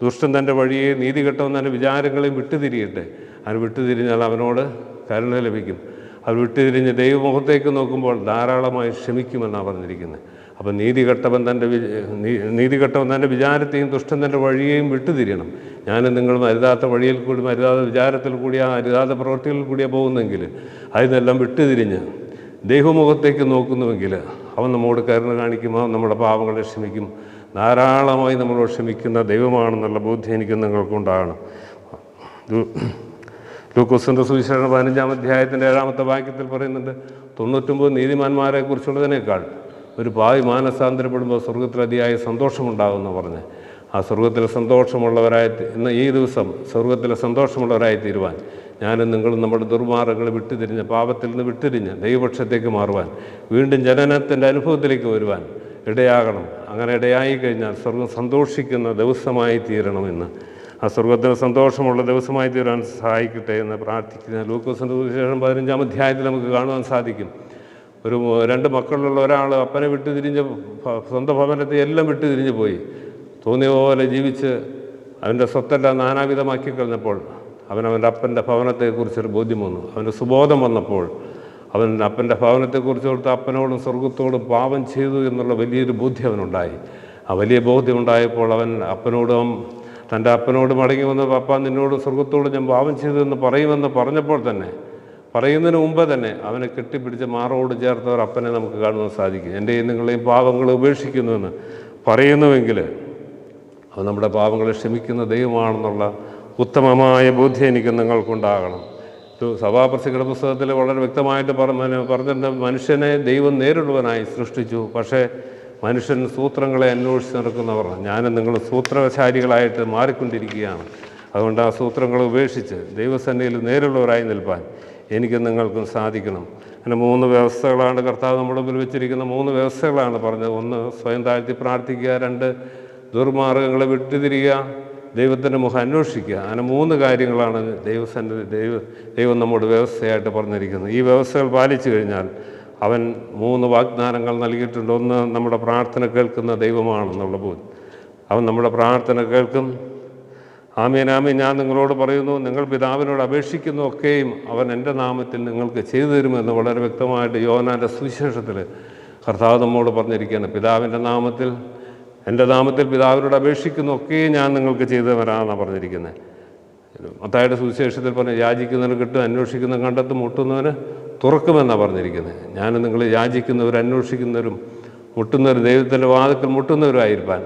ദുഷ്ടൻ തന്റെ വഴിയെ നീതി കെട്ടവും തന്റെ വിചാരങ്ങളെയും വിട്ടുതിരിയട്ടെ. അവൻ വിട്ടുതിരിഞ്ഞാൽ അവനോട് കരുണ ലഭിക്കും. അത് വിട്ടുതിരിഞ്ഞ് ദൈവമുഖത്തേക്ക് നോക്കുമ്പോൾ ധാരാളമായി ക്ഷമിക്കുമെന്നാണ് പറഞ്ഞിരിക്കുന്നത്. അപ്പം നീതി കെട്ടവൻ തന്റെ വി- നീ- നീതി കെട്ടവൻ തന്റെ വിചാരത്തെയും ദുഷ്ടൻ തന്റെ വഴിയെയും വിട്ടുതിരിയണം. ഞാനും നിങ്ങളും അരുതാത്ത വഴിയിൽ കൂടി അരുതാത്ത വിചാരത്തിൽ കൂടിയാ അരുതാത്ത പ്രവൃത്തികളിൽ കൂടിയാ പോകുന്നെങ്കിൽ അതിനെല്ലാം വിട്ടുതിരിഞ്ഞ് ദൈവമുഖത്തേക്ക് നോക്കുന്നുവെങ്കിൽ അവൻ നമ്മോട് കരുണ കാണിക്കും അവൻ നമ്മുടെ പാവങ്ങളെ ക്ഷമിക്കും. ധാരാളമായി നമ്മളോട് ക്ഷമിക്കുന്ന ദൈവമാണെന്നുള്ള ബോധ്യം എനിക്ക് നിങ്ങൾക്കുണ്ടാകണം ലൂക്കോസിന്റെ സുവിശേഷ പതിനഞ്ചാം അധ്യായത്തിന്റെ ഏഴാമത്തെ വാക്യത്തിൽ പറയുന്നുണ്ട് തൊണ്ണൂറ്റൊമ്പത് നീതിമാന്മാരെ കുറിച്ചുള്ളതിനേക്കാൾ ഒരു പാവി മാനസാന്തരപ്പെടുമ്പോൾ സ്വർഗത്തിൽ അതിയായ സന്തോഷമുണ്ടാകുമെന്ന് പറഞ്ഞ്. ആ സ്വർഗത്തിലെ സന്തോഷമുള്ളവരായി ഇന്ന് ഈ ദിവസം സ്വർഗത്തിലെ സന്തോഷമുള്ളവരായി തീരുവാൻ ഞാനും നിങ്ങളും നമ്മുടെ ദുർമാർഗങ്ങൾ വിട്ടുതിരിഞ്ഞ് പാപത്തിൽ നിന്ന് വിട്ടുതിരിഞ്ഞ് ദൈവപക്ഷത്തേക്ക് മാറുവാൻ വീണ്ടും ജനനത്തിന്റെ അനുഭവത്തിലേക്ക് വരുവാൻ ഇടയാകണം. അങ്ങനെ ഇടയായി കഴിഞ്ഞാൽ സ്വർഗം സന്തോഷിക്കുന്ന ദിവസമായി തീരണമെന്ന്. ആ സ്വർഗത്തിന് സന്തോഷമുള്ള ദിവസമായി തീരാൻ സഹായിക്കട്ടെ എന്ന് പ്രാർത്ഥിക്കുന്ന ലൂക്കോസിന്റെ ശേഷം പതിനഞ്ചാം അധ്യായത്തിൽ നമുക്ക് കാണുവാൻ സാധിക്കും. ഒരു രണ്ട് മക്കളുള്ള ഒരാൾ അപ്പനെ വിട്ടു തിരിഞ്ഞ് സ്വന്തം ഭവനത്തെ എല്ലാം വിട്ടു തിരിഞ്ഞ് പോയി. തോന്നിയ പോലെ ജീവിച്ച് അവന്റെ സ്വത്തെല്ലാം നാനാവിധമാക്കി കളഞ്ഞപ്പോൾ അവൻ അവന്റെ അപ്പന്റെ ഭവനത്തെക്കുറിച്ചൊരു ബോധ്യം വന്നു. അവന്റെ സുബോധം വന്നപ്പോൾ അവൻ അപ്പന്റെ ഭവനത്തെക്കുറിച്ച് ഓർത്ത് അപ്പനോടും സ്വർഗത്തോടും പാപം ചെയ്തു എന്നുള്ള വലിയൊരു ബോധ്യം അവനുണ്ടായി. ആ വലിയ ബോധ്യം ഉണ്ടായപ്പോൾ അവൻ അപ്പനോടും തന്റെ അപ്പനോട് മടങ്ങി വന്ന് പപ്പ നിന്നോട് സ്വർഗത്തോട് ഞാൻ പാപം ചെയ്തു എന്ന് പറയുമെന്ന് പറഞ്ഞപ്പോൾ തന്നെ പറയുന്നതിന് മുമ്പ് തന്നെ അവനെ കെട്ടിപ്പിടിച്ച് മാറോട് ചേർത്തവർ അപ്പനെ നമുക്ക് കാണുവാൻ സാധിക്കും. എന്റെയും നിങ്ങളെയും പാപങ്ങൾ ഉപേക്ഷിക്കുന്നുവെന്ന് പറയുന്നുവെങ്കിൽ അവൻ നമ്മുടെ പാപങ്ങളെ ക്ഷമിക്കുന്ന ദൈവമാണെന്നുള്ള ഉത്തമമായ ബോധ്യം എനിക്ക് നിങ്ങൾക്കുണ്ടാകണം. സഭാപ്രസിദ്ധ പുസ്തകത്തിൽ വളരെ വ്യക്തമായിട്ട് പറഞ്ഞു പറഞ്ഞിട്ടുണ്ട് മനുഷ്യനെ ദൈവം നേരിടുവാനായി സൃഷ്ടിച്ചു. പക്ഷേ മനുഷ്യൻ സൂത്രങ്ങളെ അന്വേഷിച്ച് നടക്കുന്നവർ ഞാനും നിങ്ങൾ സൂത്രശാലികളായിട്ട് മാറിക്കൊണ്ടിരിക്കുകയാണ്. അതുകൊണ്ട് ആ സൂത്രങ്ങളെ ഉപേക്ഷിച്ച് ദൈവസന്നിധിയിൽ നേരിടുള്ളവരായി നിൽപ്പാൻ എനിക്ക് നിങ്ങൾക്കും സാധിക്കണം. അങ്ങനെ മൂന്ന് വ്യവസ്ഥകളാണ് കർത്താവ് നമ്മുടെ മുമ്പിൽ വെച്ചിരിക്കുന്ന മൂന്ന് വ്യവസ്ഥകളാണ് പറഞ്ഞത്. ഒന്ന് സ്വയം താഴ്ത്തി പ്രാർത്ഥിക്കുക. രണ്ട് ദുർമാർഗങ്ങളെ വിട്ടുതിരിയുക ദൈവത്തിന്റെ മുഖം അന്വേഷിക്കുക. അങ്ങനെ മൂന്ന് കാര്യങ്ങളാണ് ദൈവസന്നിധി ദൈവ ദൈവം നമ്മോട് വ്യവസ്ഥയായിട്ട് പറഞ്ഞിരിക്കുന്നത്. ഈ വ്യവസ്ഥകൾ പാലിച്ചു കഴിഞ്ഞാൽ അവൻ മൂന്ന് വാഗ്ദാനങ്ങൾ നൽകിയിട്ടുണ്ട്. ഒന്ന് നമ്മുടെ പ്രാർത്ഥന കേൾക്കുന്ന ദൈവമാണെന്നുള്ള ബോധ്യം. അവൻ നമ്മുടെ പ്രാർത്ഥന കേൾക്കും. ആമീൻ ഞാൻ നിങ്ങളോട് പറയുന്നു നിങ്ങൾ പിതാവിനോട് അപേക്ഷിക്കുന്നു ഒക്കെയും അവൻ എന്റെ നാമത്തിൽ നിങ്ങൾക്ക് ചെയ്തു തരുമെന്ന് വളരെ വ്യക്തമായിട്ട് യോനാന്റെ സുവിശേഷത്തിൽ കർത്താവ് നമ്മോട് പറഞ്ഞിരിക്കുകയാണ്. പിതാവിന്റെ നാമത്തിൽ എന്റെ നാമത്തിൽ പിതാവിനോട് അപേക്ഷിക്കുന്നു ഒക്കെയും ഞാൻ നിങ്ങൾക്ക് ചെയ്തു തരാമെന്നാണ് പറഞ്ഞിരിക്കുന്നത്. മത്തായുടെ സുവിശേഷത്തിൽ പറഞ്ഞ യാചിക്കുന്നവന് കിട്ടും അന്വേഷിക്കുന്ന കണ്ടെത്തും മുട്ടുന്നവന് തുറക്കുമെന്നാണ് പറഞ്ഞിരിക്കുന്നത്. ഞാൻ നിങ്ങൾ യാചിക്കുന്നവർ അന്വേഷിക്കുന്നവരും മുട്ടുന്നവർ ദൈവത്തിന്റെ മുട്ടുന്നവരും മുട്ടുന്നവരായിരിക്കാൻ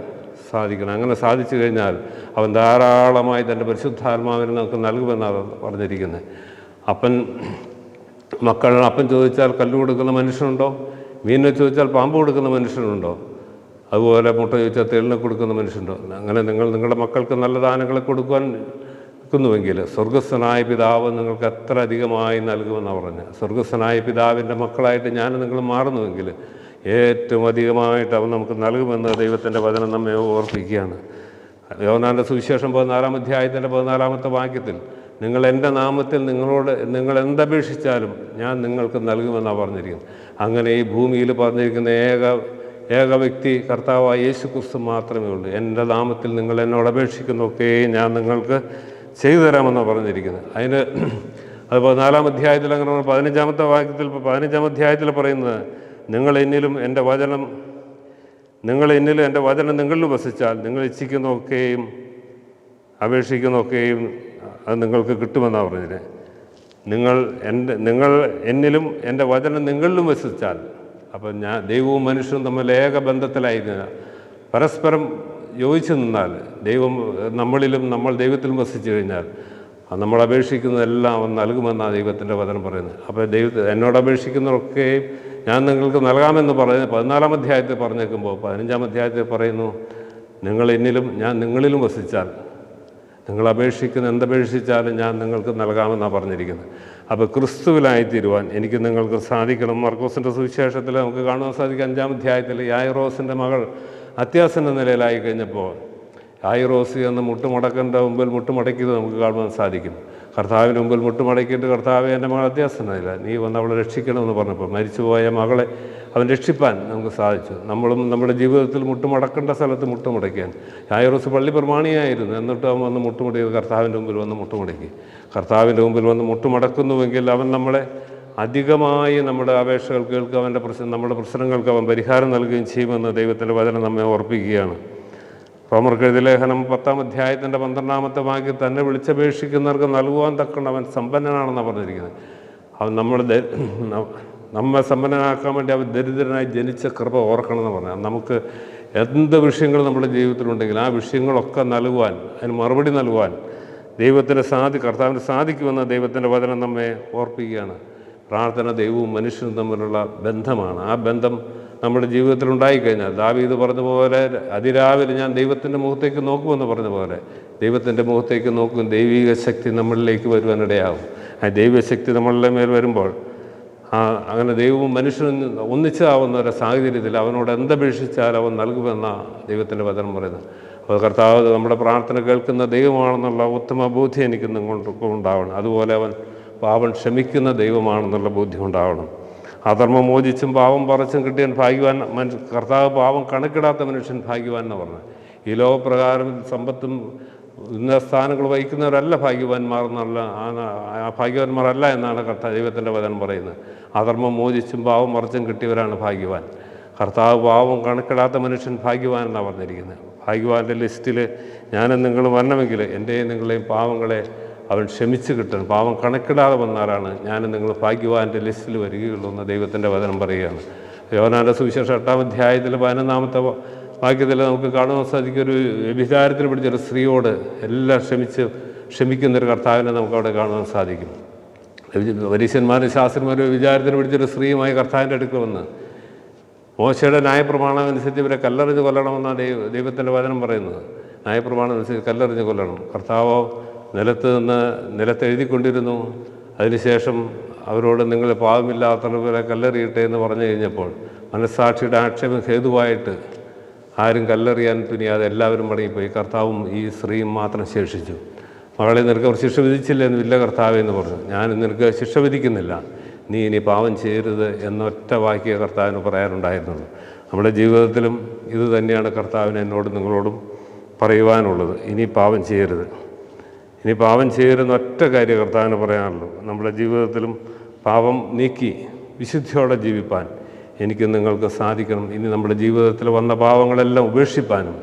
സാധിക്കണം. അങ്ങനെ സാധിച്ചു കഴിഞ്ഞാൽ അവൻ ധാരാളമായി തന്റെ പരിശുദ്ധാത്മാവിനെ നമുക്ക് നൽകുമെന്നാണ് പറഞ്ഞിരിക്കുന്നത്. അപ്പൻ മക്കൾ അപ്പൻ ചോദിച്ചാൽ കല്ല് കൊടുക്കുന്ന മനുഷ്യനുണ്ടോ? മീനിനെ ചോദിച്ചാൽ പാമ്പ് കൊടുക്കുന്ന മനുഷ്യനുണ്ടോ? അതുപോലെ മുട്ട ചോദിച്ചാൽ തേളിനെ കൊടുക്കുന്ന മനുഷ്യനുണ്ടോ? അങ്ങനെ നിങ്ങൾ നിങ്ങളുടെ മക്കൾക്ക് നല്ല ദാനങ്ങളെ കൊടുക്കുവാൻ നിൽക്കുന്നുവെങ്കിൽ സ്വർഗസ്വനായ പിതാവ് നിങ്ങൾക്ക് എത്ര അധികമായി നൽകുമെന്നാണ് പറഞ്ഞത്. സ്വർഗസ്വനായ പിതാവിന്റെ മക്കളായിട്ട് ഞാൻ നിങ്ങൾ മാറുന്നുവെങ്കിൽ ഏറ്റവും അധികമായിട്ട് അവൻ നമുക്ക് നൽകുമെന്ന് ദൈവത്തിന്റെ വചനം നമ്മെ ഓർപ്പിക്കുകയാണ്. യോനാന്റെ സുവിശേഷം പതിനാലാം അധ്യായത്തിന്റെ പതിനാലാമത്തെ വാക്യത്തിൽ നിങ്ങൾ എന്റെ നാമത്തിൽ നിങ്ങളോട് നിങ്ങൾ എന്തപേക്ഷിച്ചാലും ഞാൻ നിങ്ങൾക്ക് നൽകുമെന്നാണ് പറഞ്ഞിരിക്കുന്നത്. അങ്ങനെ ഈ ഭൂമിയിൽ പറഞ്ഞിരിക്കുന്ന ഏക ഏക വ്യക്തി കർത്താവായ യേശു ക്രിസ്തു മാത്രമേ ഉള്ളൂ. എന്റെ നാമത്തിൽ നിങ്ങൾ എന്നോട് അപേക്ഷിക്കുന്നതൊക്കെ ഞാൻ നിങ്ങൾക്ക് ചെയ്തു തരാമെന്നാണ് പറഞ്ഞിരിക്കുന്നത്. അതിന് അത് പതിനാലാം അധ്യായത്തിൽ അങ്ങനെ. പതിനഞ്ചാമത്തെ വാക്യത്തിൽ പതിനഞ്ചാം അധ്യായത്തിൽ പറയുന്നത് നിങ്ങൾ എന്നിലും എന്റെ വചനം നിങ്ങൾ എന്നിലും എന്റെ വചനം നിങ്ങളിൽ വസിച്ചാൽ നിങ്ങൾ ഇച്ഛിക്കുന്നതൊക്കെയും അപേക്ഷിക്കുന്നതൊക്കെയും അത് നിങ്ങൾക്ക് കിട്ടുമെന്നാണ് പറഞ്ഞത് നിങ്ങൾ എന്റെ നിങ്ങൾ എന്നിലും എന്റെ വചനം നിങ്ങളിലും വസിച്ചാൽ അപ്പം ഞാൻ ദൈവവും മനുഷ്യനും തമ്മിൽ ഏക ബന്ധത്തിലായിരുന്നു പരസ്പരം യോജിച്ചു നിന്നാൽ ദൈവം നമ്മളിലും നമ്മൾ ദൈവത്തിലും വസിച്ചു കഴിഞ്ഞാൽ നമ്മൾ അപേക്ഷിക്കുന്നതെല്ലാം അവൻ നൽകുമെന്നാണ് ദൈവത്തിന്റെ വചനം പറയുന്നത്. അപ്പോൾ ദൈവത്തെ എന്നോട് അപേക്ഷിക്കുന്നതൊക്കെയും ഞാൻ നിങ്ങൾക്ക് നൽകാമെന്ന് പറഞ്ഞ് പതിനാലാം അധ്യായത്തിൽ പറഞ്ഞേക്കുമ്പോൾ പതിനഞ്ചാം അധ്യായത്തിൽ പറയുന്നു നിങ്ങൾ എന്നിലും ഞാൻ നിങ്ങളിലും വസിച്ചാൽ നിങ്ങൾ അപേക്ഷിക്കുന്ന എന്തപേക്ഷിച്ചാലും ഞാൻ നിങ്ങൾക്ക് നൽകാമെന്നാണ് പറഞ്ഞിരിക്കുന്നത്. അപ്പോൾ ക്രിസ്തുവിലായിത്തീരുവാൻ എനിക്ക് നിങ്ങൾക്ക് സാധിക്കണം. മർക്കോസിന്റെ സുവിശേഷത്തിൽ നമുക്ക് കാണുവാൻ സാധിക്കും അഞ്ചാം അധ്യായത്തിൽ യായറോസിന്റെ മകൾ അത്യാസന്ന നിലയിലായി കഴിഞ്ഞപ്പോൾ യായറോസ് എന്ന് മുട്ടുമടക്കന്റെ മുമ്പിൽ മുട്ടുമടക്കിയത് നമുക്ക് കാണുവാൻ സാധിക്കും. കർത്താവിന് മുമ്പിൽ മുട്ടുമടക്കിയിട്ട് കർത്താവ് എന്റെ മകൾ അത്യാസനയില്ല നീ വന്ന് അവളെ രക്ഷിക്കണമെന്ന് പറഞ്ഞപ്പോൾ മരിച്ചുപോയ മകളെ അവൻ രക്ഷിപ്പാൻ നമുക്ക് സാധിച്ചു. നമ്മളും നമ്മുടെ ജീവിതത്തിൽ മുട്ടുമടക്കേണ്ട സ്ഥലത്ത് മുട്ടുമുടക്കാൻ ഞായറോസ് പള്ളി പ്രമാണിയായിരുന്നു. എന്നിട്ട് അവൻ വന്ന് മുട്ടുമുടിയത് കർത്താവിന്റെ മുമ്പിൽ വന്ന് മുട്ടുമുടക്കി. കർത്താവിന്റെ മുമ്പിൽ വന്ന് മുട്ടുമടക്കുന്നുവെങ്കിൽ അവൻ നമ്മളെ അധികമായി നമ്മുടെ അപേക്ഷകൾ കേൾക്കുക അവന്റെ പ്രശ്നം നമ്മുടെ പ്രശ്നങ്ങൾക്ക് അവൻ പരിഹാരം നൽകുകയും ചെയ്യുമെന്ന് ദൈവത്തിന്റെ വചനം നമ്മെ ഓർപ്പിക്കുകയാണ്. റോമർക്കെഴുതി ലേഖനം പത്താം അധ്യായത്തിന്റെ പന്ത്രണ്ടാമത്തെ വാക്യം തന്നെ വിളിച്ചപേക്ഷിക്കുന്നവർക്ക് നൽകുവാൻ തക്കണവൻ സമ്പന്നനാണെന്നാണ് പറഞ്ഞിരിക്കുന്നത്. അവൻ നമ്മൾ നമ്മെ സമ്പന്നനാക്കാൻ വേണ്ടി അവൻ ദരിദ്രനായി ജനിച്ച കൃപ ഓർക്കണമെന്ന് പറഞ്ഞാൽ നമുക്ക് എന്ത് വിഷയങ്ങൾ നമ്മുടെ ജീവിതത്തിലുണ്ടെങ്കിൽ ആ വിഷയങ്ങളൊക്കെ നൽകുവാൻ അതിന് മറുപടി നൽകുവാൻ ദൈവത്തിന് സാധി കർത്താവിന് സാധിക്കുമെന്ന് ദൈവത്തിന്റെ വചനം നമ്മെ ഓർപ്പിക്കുകയാണ്. പ്രാർത്ഥന ദൈവവും മനുഷ്യനും തമ്മിലുള്ള ബന്ധമാണ്. ആ ബന്ധം നമ്മുടെ ജീവിതത്തിൽ ഉണ്ടായിക്കഴിഞ്ഞാൽ ദാവീദ് പറഞ്ഞ പോലെ അതിരാവിലെ ഞാൻ ദൈവത്തിന്റെ മുഖത്തേക്ക് നോക്കുമെന്ന് പറഞ്ഞ പോലെ ദൈവത്തിന്റെ മുഖത്തേക്ക് നോക്കും ദൈവിക ശക്തി നമ്മളിലേക്ക് വരുവാനിടയാകും ആ ദൈവിക ശക്തി നമ്മളുടെ മേൽ വരുമ്പോൾ ആ അങ്ങനെ ദൈവവും മനുഷ്യനും ഒന്നിച്ചാവുന്ന ഒരു സാഹചര്യത്തിൽ അവനോട് എന്തപേക്ഷിച്ചാൽ അവൻ നൽകുമെന്ന ദൈവത്തിന്റെ വചനം പറയുന്നത്. അപ്പോൾ കർത്താവ് നമ്മുടെ പ്രാർത്ഥന കേൾക്കുന്ന ദൈവമാണെന്നുള്ള ഉത്തമ ബോധ്യം എനിക്ക് കൊണ്ട് ഉണ്ടാവണം. അതുപോലെ അവൻ പാവൻ ക്ഷമിക്കുന്ന ദൈവമാണെന്നുള്ള ബോധ്യം ഉണ്ടാവണം. അധർമ്മം മോചിച്ചും പാവം പറച്ചും കിട്ടിയൻ ഭാഗ്യവാൻ മനുഷ്യ കർത്താവ് പാവം കണക്കിടാത്ത മനുഷ്യൻ ഭാഗ്യവാൻ എന്ന് പറഞ്ഞത് ഈ ലോകപ്രകാരം സമ്പത്തും ഇന്ന സ്ഥാനങ്ങൾ വഹിക്കുന്നവരല്ല ഭാഗ്യവാന്മാർ എന്നുള്ള ആ- ആ ഭാഗ്യവാന്മാരല്ല എന്നാണ് കർത്താവ് ദൈവത്തിന്റെ വചനം പറയുന്നത്. അധർമ്മം മോചിച്ചും പാവം മറിച്ചും കിട്ടിയവരാണ് ഭാഗ്യവാൻ. കർത്താവ് പാവം കണക്കിടാത്ത മനുഷ്യൻ ഭാഗ്യവാൻ എന്നാണ് പറഞ്ഞിരിക്കുന്നത്. ഭാഗ്യവാന്റെ ലിസ്റ്റിൽ ഞാനും നിങ്ങൾ വരണമെങ്കിൽ എന്റെയും നിങ്ങളുടെയും പാവങ്ങളെ അവൻ ക്ഷമിച്ച് കിട്ടണം. പാവം കണക്കിടാതെ വന്നാലാണ് ഞാൻ നിങ്ങൾ ഭാഗ്യവാന്റെ ലിസ്റ്റിൽ വരികയുള്ളൂ എന്ന് ദൈവത്തിന്റെ വചനം പറയുകയാണ്. യോനാന്റെ സുവിശേഷം എട്ടാം അധ്യായത്തിൽ പതിനൊന്നാമത്തെ വാക്യത്തിൽ നമുക്ക് കാണുവാൻ സാധിക്കും ഒരു വിചാരത്തിന് പിടിച്ചൊരു സ്ത്രീയോട് എല്ലാം ക്ഷമിച്ച് ക്ഷമിക്കുന്നൊരു കർത്താവിനെ നമുക്ക് അവിടെ കാണുവാൻ സാധിക്കും. പരീശന്മാരും ശാസ്ത്രന്മാരും വിചാരത്തിന് പിടിച്ചൊരു സ്ത്രീയുമായി കർത്താവിന്റെ അടുക്കൽ വന്ന് മോശയുടെ ന്യായപ്രമാണം അനുസരിച്ച് ഇവരെ കല്ലെറിഞ്ഞ് കൊല്ലണമെന്നാണ് ദൈവ ദൈവത്തിന്റെ വചനം പറയുന്നത്. ന്യായപ്രമാണം അനുസരിച്ച് കല്ലെറിഞ്ഞ് കൊല്ലണം. കർത്താവോ നിലത്ത് നിന്ന് നിലത്തെഴുതിക്കൊണ്ടിരുന്നു അതിനുശേഷം അവരോട് നിങ്ങൾ പാവമില്ലാത്തവരെ കല്ലെറിയട്ടെ എന്ന് പറഞ്ഞു കഴിഞ്ഞപ്പോൾ മനസ്സാക്ഷിയുടെ ആക്ഷേപം ഹേതുവായിട്ട് ആരും കല്ലെറിയാൻ തുനിയാതെ എല്ലാവരും മടങ്ങിപ്പോയി കർത്താവും ഈ സ്ത്രീയും മാത്രം ശേഷിച്ചു. മകളെ നിനക്ക് അവർ ശിക്ഷ വിധിച്ചില്ല എന്ന് ഇല്ല കർത്താവേ എന്ന് പറഞ്ഞു. ഞാൻ നിനക്ക് ശിക്ഷ വിധിക്കുന്നില്ല. നീ ഇനി പാവം ചെയ്യരുത് എന്നൊറ്റ വാക്യ കർത്താവിന് പറയാനുണ്ടായിരുന്നുള്ളൂ. നമ്മുടെ ജീവിതത്തിലും ഇത് തന്നെയാണ് കർത്താവിന് എന്നോട് നിങ്ങളോടും പറയുവാനുള്ളത്. ഇനി പാവം ചെയ്യരുത്. ഇനി പാവം ചെയ്യരുന്ന ഒറ്റ കാര്യം കർത്താവിന് പറയാനുള്ളൂ. നമ്മുടെ ജീവിതത്തിലും പാപം നീക്കി വിശുദ്ധിയോടെ ജീവിപ്പാൻ എനിക്ക് നിങ്ങൾക്ക് സാധിക്കണം. ഇനി നമ്മുടെ ജീവിതത്തിൽ വന്ന പാവങ്ങളെല്ലാം ഉപേക്ഷിപ്പാനും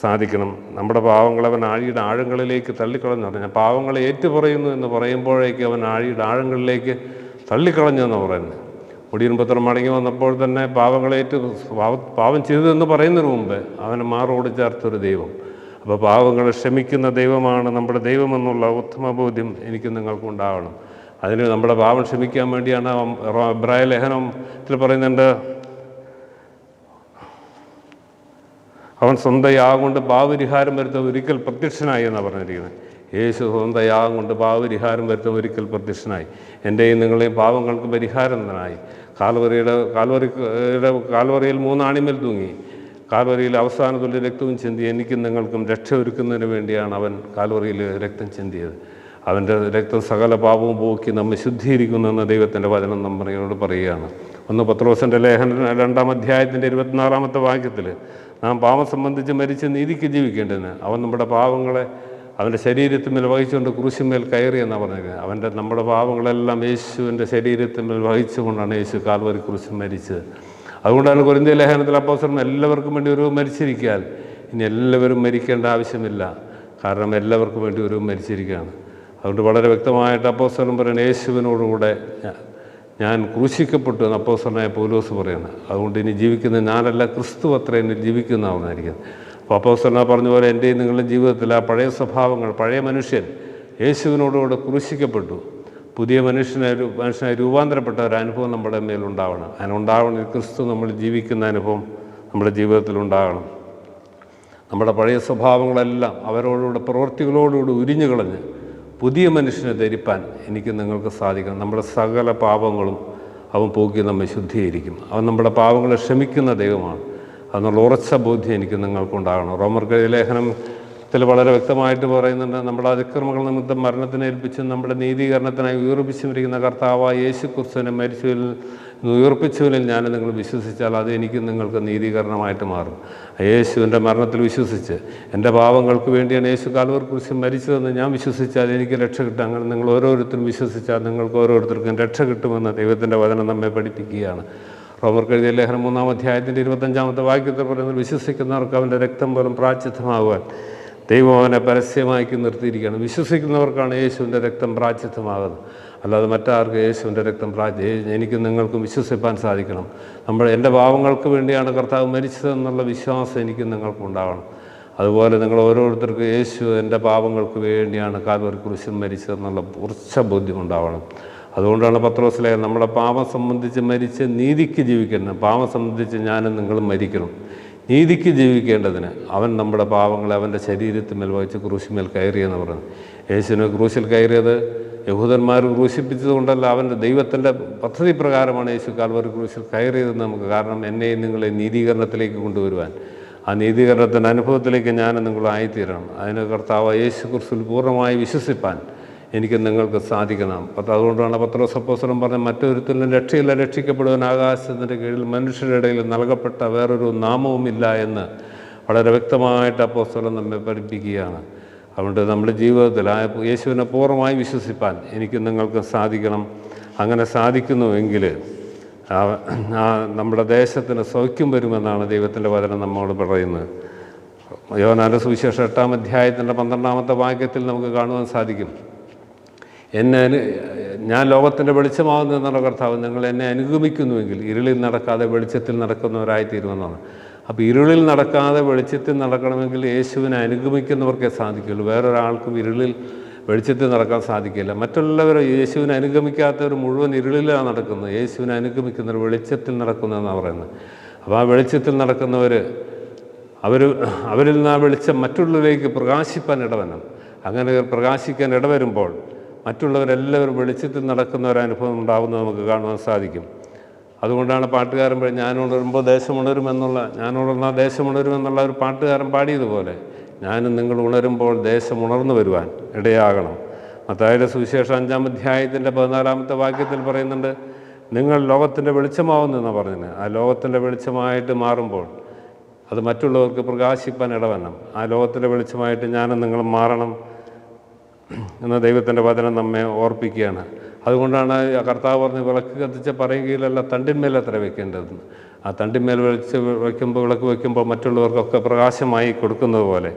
സാധിക്കണം. നമ്മുടെ പാവങ്ങളെ അവൻ ആഴിയുടെ ആഴങ്ങളിലേക്ക് തള്ളിക്കളഞ്ഞു. പറഞ്ഞാൽ പാവങ്ങളെ ഏറ്റുപറയുന്നു എന്ന് പറയുമ്പോഴേക്ക് അവൻ ആഴിയുടെ ആഴങ്ങളിലേക്ക് തള്ളിക്കളഞ്ഞു എന്ന് പറയുന്നത്. ഒടിയൻ പത്രം മടങ്ങി വന്നപ്പോൾ തന്നെ പാവങ്ങളേറ്റ് പാവം പാവം ചെയ്തതെന്ന് പറയുന്നതിന് മുമ്പ് അവനെ മാറോട് ചേർത്തൊരു ദൈവം. അപ്പോൾ പാവങ്ങളെ ക്ഷമിക്കുന്ന ദൈവമാണ് നമ്മുടെ ദൈവമെന്നുള്ള ഉത്തമ ബോധ്യം എനിക്ക് നിങ്ങൾക്കും ഉണ്ടാവണം. അതിന് നമ്മുടെ പാവം ക്ഷമിക്കാൻ വേണ്ടിയാണ് ഇബ്രായ ലേഖനത്തിൽ പറയുന്നുണ്ട് അവൻ സ്വന്തം യാഗം കൊണ്ട് പാവരിഹാരം വരുത്തുന്ന ഒരിക്കൽ പ്രത്യക്ഷനായി എന്നാണ് പറഞ്ഞിരിക്കുന്നത്. യേശു സ്വന്തം യാഗം കൊണ്ട് പാവരിഹാരം വരുത്തുന്ന ഒരിക്കൽ പ്രത്യക്ഷനായി. എന്റെയും നിങ്ങളെയും പാവങ്ങൾക്ക് പരിഹാരം തന്നായി. കാൽവറിയുടെ കാൽവറിയുടെ കാൽവറിയിൽ മൂന്നാണിമേൽ തൂങ്ങി. കാൽവറിയിൽ അവസാന തുല്യ രക്തവും ചിന്തി എനിക്കും നിങ്ങൾക്കും രക്ഷ ഒരുക്കുന്നതിന് വേണ്ടിയാണ് അവൻ കാൽവറിയിൽ രക്തം ചിന്തിയത്. അവന്റെ രക്തം സകല പാപവും പോക്കി നമ്മെ ശുദ്ധീകരിക്കുന്നെന്ന് ദൈവത്തിന്റെ വചനം നമ്മയോട് പറയുകയാണ്. ഒന്ന് പത്രോസിന്റെ ലേഖന രണ്ടാം അധ്യായത്തിന്റെ ഇരുപത്തിനാലാമത്തെ വാക്യത്തിൽ നാം പാപം സംബന്ധിച്ച് മരിച്ച് നീതിക്ക് ജീവിക്കേണ്ടതിന് അവൻ നമ്മുടെ പാവങ്ങളെ അവന്റെ ശരീരത്തിന്മേൽ വഹിച്ചുകൊണ്ട് ക്രൂശിന്മേൽ കയറി എന്നാണ് പറഞ്ഞിരിക്കുന്നത് അവന്റെ നമ്മുടെ പാവങ്ങളെല്ലാം യേശുവിന്റെ ശരീരത്തിന്മേൽ വഹിച്ചുകൊണ്ടാണ് യേശു കാൽവരി ക്രൂശിൽ മരിച്ചത്. അതുകൊണ്ടാണ് കൊരിന്ത്യ ലേഖനത്തിൽ അപ്പോസരം എല്ലാവർക്കും വേണ്ടി ഒരു മരിച്ചിരിക്കാൻ ഇനി എല്ലാവരും മരിക്കേണ്ട ആവശ്യമില്ല. കാരണം എല്ലാവർക്കും വേണ്ടി ഒരു മരിച്ചിരിക്കുകയാണ്. അതുകൊണ്ട് വളരെ വ്യക്തമായിട്ട് അപ്പോസ്തലൻ പറയുന്നത് യേശുവിനോടുകൂടെ ഞാൻ ക്രൂശിക്കപ്പെട്ടു എന്ന് അപ്പോസ്തലനായ പൗലോസ് പറയുന്നത് അതുകൊണ്ട് ഇനി ജീവിക്കുന്ന ഞാനല്ല ക്രിസ്തു അത്ര എന്നിൽ ജീവിക്കുന്നതാണെന്നായിരിക്കുന്നത് അപ്പോൾ അപ്പോസ്തലന പറഞ്ഞ പോലെ എന്റെയും നിങ്ങളുടെ ജീവിതത്തിൽ ആ പഴയ സ്വഭാവങ്ങൾ പഴയ മനുഷ്യൻ യേശുവിനോടുകൂടെ ക്രൂശിക്കപ്പെട്ടു. പുതിയ മനുഷ്യനെ ഒരു മനുഷ്യനായി രൂപാന്തരപ്പെട്ട ഒരു അനുഭവം നമ്മുടെ മേലുണ്ടാവണം അതിനുണ്ടാവണം ക്രിസ്തു നമ്മൾ ജീവിക്കുന്ന അനുഭവം നമ്മുടെ ജീവിതത്തിൽ ഉണ്ടാകണം. നമ്മുടെ പഴയ സ്വഭാവങ്ങളെല്ലാം അവരോടുകൂടെ പ്രവൃത്തികളോടുകൂടി ഉരിഞ്ഞു കളഞ്ഞ് പുതിയ മനുഷ്യനെ ധരിപ്പാൻ എനിക്ക് നിങ്ങൾക്ക് സാധിക്കണം. നമ്മുടെ സകല പാപങ്ങളും അവൻ പോക്കി നമ്മെ ശുദ്ധീകരിക്കും. അവൻ നമ്മുടെ പാപങ്ങളെ ക്ഷമിക്കുന്ന ദൈവമാണ്. എന്നുള്ള ഉറച്ച ബോധ്യം എനിക്ക് നിങ്ങൾക്കുണ്ടാകണം. റോമർക്ക് ലേഖനത്തിൽ വളരെ വ്യക്തമായിട്ട് പറയുന്നുണ്ട് നമ്മുടെ അതിക്രമങ്ങൾ നിമിത്തം മരണത്തിന് ഏൽപ്പിച്ചും നമ്മുടെ നീതീകരണത്തിനായി ഉയർപ്പിച്ചിരിക്കുന്ന കർത്താവായ യേശു ക്രിസ്തുവിനെ മരിച്ചവരിൽ ഉയർപ്പിച്ചവരിൽ ഞാൻ നിങ്ങൾ വിശ്വസിച്ചാൽ അത് എനിക്ക് നിങ്ങൾക്ക് നീതീകരണമായിട്ട് മാറും. യേശുവിന്റെ മരണത്തിൽ വിശ്വസിച്ച് എന്റെ പാവങ്ങൾക്ക് വേണ്ടിയാണ് യേശു കാൽവർ കുറിച്ച് മരിച്ചതെന്ന് ഞാൻ വിശ്വസിച്ചാൽ എനിക്ക് രക്ഷ കിട്ടും. അങ്ങനെ നിങ്ങൾ ഓരോരുത്തരും വിശ്വസിച്ചാൽ നിങ്ങൾക്ക് ഓരോരുത്തർക്കും രക്ഷ കിട്ടുമെന്ന് ദൈവത്തിന്റെ വചനം നമ്മെ പഠിപ്പിക്കുകയാണ്. റോമർക്ക് എഴുതിയ ലേഖനം മൂന്നാം അധ്യായത്തിന്റെ ഇരുപത്തഞ്ചാമത്തെ വാക്യത്തിൽ പറയുന്നത് വിശ്വസിക്കുന്നവർക്ക് അവന്റെ രക്തം പോലും പ്രാച്യത്വമാകുവാൻ ദൈവം അവനെ പരസ്യമാക്കി നിർത്തിയിരിക്കുകയാണ്. വിശ്വസിക്കുന്നവർക്കാണ് യേശുവിന്റെ രക്തം പ്രാച്യത്വമാകുന്നത് അല്ലാതെ മറ്റാർക്ക് യേശുവിന്റെ രക്തം പ്രാച്യ എനിക്ക് നിങ്ങൾക്കും വിശ്വസിപ്പാൻ സാധിക്കണം. നമ്മൾ എന്റെ പാവങ്ങൾക്ക് വേണ്ടിയാണ് കർത്താവ് മരിച്ചതെന്നുള്ള വിശ്വാസം എനിക്ക് നിങ്ങൾക്കും ഉണ്ടാവണം. അതുപോലെ നിങ്ങൾ ഓരോരുത്തർക്കും യേശു എന്റെ പാവങ്ങൾക്ക് വേണ്ടിയാണ് കാൽവരി കുരിശിൽ മരിച്ചതെന്നുള്ള ബോധ്യം ഉണ്ടാവണം. അതുകൊണ്ടാണ് പത്രോസിലെ നമ്മുടെ പാപം സംബന്ധിച്ച് മരിച്ച് നീതിക്ക് ജീവിക്കണം പാപം സംബന്ധിച്ച് ഞാനും നിങ്ങളും മരിക്കണം നീതിക്ക് ജീവിക്കേണ്ടതിന് അവൻ നമ്മുടെ പാവങ്ങളെ അവന്റെ ശരീരത്തിന്മേൽ വഹിച്ച് ക്രൂശിമേൽ കയറിയെന്ന് പറഞ്ഞു യേശുവിനെ ക്രൂശിൽ കയറിയത് യഹൂദന്മാർ ക്രൂശിപ്പിച്ചതുകൊണ്ടല്ല അവന്റെ ദൈവത്തിന്റെ പദ്ധതി പ്രകാരമാണ് യേശു കാൽവറി ക്രൂശിൽ കയറിയതെന്ന് നമുക്ക് കാരണം എന്നെയും നിങ്ങളെ നീതീകരണത്തിലേക്ക് കൊണ്ടുവരുവാൻ. ആ നീതീകരണത്തിന്റെ അനുഭവത്തിലേക്ക് ഞാൻ നിങ്ങളായിത്തീരണം അതിന് കർത്താവ് യേശു ക്രിസ്തുവിൽ പൂർണമായി വിശ്വസിപ്പാൻ എനിക്ക് നിങ്ങൾക്ക് സാധിക്കണം. അപ്പം അതുകൊണ്ടാണ് പത്രോസപ്പോസനം പറഞ്ഞ മറ്റൊരുത്തിനും രക്ഷയില്ല രക്ഷിക്കപ്പെടുവാൻ ആകാശത്തിന്റെ കീഴിൽ മനുഷ്യരുടെ ഇടയിൽ നൽകപ്പെട്ട വേറൊരു നാമവും ഇല്ല എന്ന് വളരെ വ്യക്തമായിട്ട് അപ്പോസ്തലം നമ്മെ പഠിപ്പിക്കുകയാണ്. അതുകൊണ്ട് നമ്മുടെ ജീവിതത്തിൽ ആ യേശുവിനെ പൂർണമായി വിശ്വസിപ്പാൻ എനിക്ക് നിങ്ങൾക്ക് സാധിക്കണം. അങ്ങനെ സാധിക്കുന്നുവെങ്കിൽ ആ നമ്മുടെ ദേശത്തിന് സൗഖ്യം വരുമെന്നാണ് ദൈവത്തിന്റെ വചനം നമ്മോട് പറയുന്നത്. യോനാല സുവിശേഷം എട്ടാം അധ്യായത്തിന്റെ പന്ത്രണ്ടാമത്തെ വാക്യത്തിൽ നമുക്ക് കാണുവാൻ സാധിക്കും. എന്നെ ഞാൻ ലോകത്തിന്റെ വെളിച്ചമാകുന്നു എന്നുള്ള കർത്താവ് നിങ്ങൾ എന്നെ അനുഗമിക്കുന്നുവെങ്കിൽ ഇരുളിൽ നടക്കാതെ വെളിച്ചത്തിൽ നടക്കുന്നവരായിത്തീരുമെന്നാണ് അപ്പോൾ ഇരുളിൽ നടക്കാതെ വെളിച്ചത്തിൽ നടക്കണമെങ്കിൽ യേശുവിനെ അനുഗമിക്കുന്നവർക്കേ സാധിക്കുള്ളൂ വേറൊരാൾക്കും ഇരുളിൽ വെളിച്ചത്തിൽ നടക്കാൻ സാധിക്കില്ല. മറ്റുള്ളവർ യേശുവിനെ അനുഗമിക്കാത്തവർ മുഴുവൻ ഇരുളിലാണ് നടക്കുന്നത്. യേശുവിനെ അനുഗമിക്കുന്നവർ വെളിച്ചത്തിൽ നടക്കുന്നതെന്നാണ് പറയുന്നത്. അപ്പോൾ ആ വെളിച്ചത്തിൽ നടക്കുന്നവർ അവർ അവരിൽ നിന്ന് ആ വെളിച്ചം മറ്റുള്ളവരിലേക്ക് പ്രകാശിപ്പാൻ ഇടവരണം. അങ്ങനെ പ്രകാശിക്കാൻ ഇടവരുമ്പോൾ മറ്റുള്ളവരെല്ലാവരും വെളിച്ചത്തിൽ നടക്കുന്ന ഒരു അനുഭവം ഉണ്ടാകുന്നത് നമുക്ക് കാണുവാൻ സാധിക്കും. അതുകൊണ്ടാണ് പാട്ടുകാരൻ പറയും ഞാൻ ഉണരുമ്പോൾ ദേശം ഉണരുമെന്നുള്ള ഞാൻ ഉണർന്നാൽ ദേശം ഉണരുമെന്നുള്ള ഒരു പാട്ടുകാരൻ പാടിയതുപോലെ ഞാനും നിങ്ങൾ ഉണരുമ്പോൾ ദേശം ഉണർന്നു വരുവാൻ ഇടയാകണം. മത്തായുടെ സുവിശേഷം അഞ്ചാം അധ്യായത്തിന്റെ പതിനാലാമത്തെ വാക്യത്തിൽ പറയുന്നുണ്ട് നിങ്ങൾ ലോകത്തിന്റെ വെളിച്ചമാവുന്നെന്നാണ് പറഞ്ഞത് ആ ലോകത്തിന്റെ വെളിച്ചമായിട്ട് മാറുമ്പോൾ അത് മറ്റുള്ളവർക്ക് പ്രകാശിപ്പാൻ ഇടവരണം ആ ലോകത്തിന്റെ വെളിച്ചമായിട്ട് ഞാനും നിങ്ങളും മാറണം. എന്ന ദൈവത്തിന്റെ വചനം നമ്മെ ഓർപ്പിക്കുകയാണ്. അതുകൊണ്ടാണ് കർത്താവ് പറഞ്ഞ് വിളക്ക് കത്തിച്ച പറയുകയിലല്ല തണ്ടിന്മേൽ അത്ര വെക്കേണ്ടതെന്ന് ആ തണ്ടിന്മേൽ വിളിച്ച് വയ്ക്കുമ്പോൾ വിളക്ക് വയ്ക്കുമ്പോൾ മറ്റുള്ളവർക്കൊക്കെ പ്രകാശമായി കൊടുക്കുന്നത് പോലെ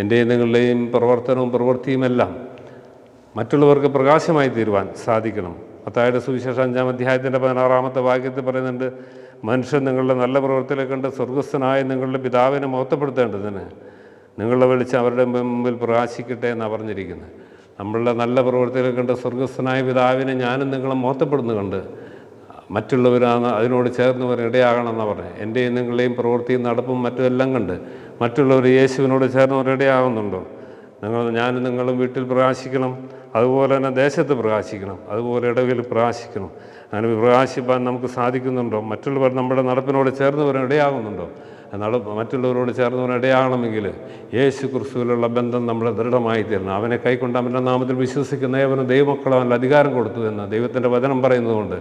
എന്റെയും നിങ്ങളുടെയും പ്രവർത്തനവും പ്രവൃത്തിയുമെല്ലാം മറ്റുള്ളവർക്ക് പ്രകാശമായി തീരുവാൻ സാധിക്കണം. മത്തായുടെ സുവിശേഷം അഞ്ചാം അധ്യായത്തിന്റെ പതിനാറാമത്തെ വാക്യത്തിൽ പറയുന്നുണ്ട് മനുഷ്യൻ നിങ്ങളുടെ നല്ല പ്രവൃത്തിയിലെ കണ്ട് സ്വർഗസ്ഥനായ നിങ്ങളുടെ പിതാവിനെ മഹത്വപ്പെടുത്തേണ്ടതിന് നിങ്ങളുടെ വെളിച്ചം അവരുടെ മുമ്പിൽ പ്രകാശിക്കട്ടെ എന്നാണ് പറഞ്ഞിരിക്കുന്നത്. നമ്മളുടെ നല്ല പ്രവർത്തികൾ കണ്ട് സ്വർഗസ്ഥനായ പിതാവിനെ ഞാനും നിങ്ങളും മോത്തപ്പെടുന്നു കണ്ട് മറ്റുള്ളവരാണ് അതിനോട് ചേർന്ന് വരാൻ ഇടയാകണമെന്നാണ് പറഞ്ഞത്. എന്റെയും നിങ്ങളുടെയും പ്രവൃത്തിയും നടപ്പും മറ്റുമെല്ലാം കണ്ട് മറ്റുള്ളവർ യേശുവിനോട് ചേർന്ന് വരാൻ ഇടയാകുന്നുണ്ടോ? നിങ്ങൾ ഞാനും നിങ്ങളും വീട്ടിൽ പ്രകാശിക്കണം അതുപോലെ തന്നെ ദേശത്ത് പ്രകാശിക്കണം അതുപോലെ ഇടവിൽ പ്രകാശിക്കണം. അങ്ങനെ പ്രകാശിപ്പാൻ നമുക്ക് സാധിക്കുന്നുണ്ടോ? മറ്റുള്ളവർ നമ്മുടെ നടപ്പിനോട് ചേർന്ന് വരാൻ ഇടയാകുന്നുണ്ടോ? എന്നാൽ മറ്റുള്ളവരോട് ചേർന്നവൻ ഇടയാകണമെങ്കിൽ യേശു ക്രിസ്തുവിലുള്ള ബന്ധം നമ്മൾ ദൃഢമായി തീരണം. അവനെ കൈക്കൊണ്ട് അവന്റെ നാമത്തിൽ വിശ്വസിക്കുന്ന ദൈവമക്കൾ അവന്റെ അധികാരം കൊടുത്തു എന്ന് ദൈവത്തിന്റെ വചനം പറയുന്നതുകൊണ്ട്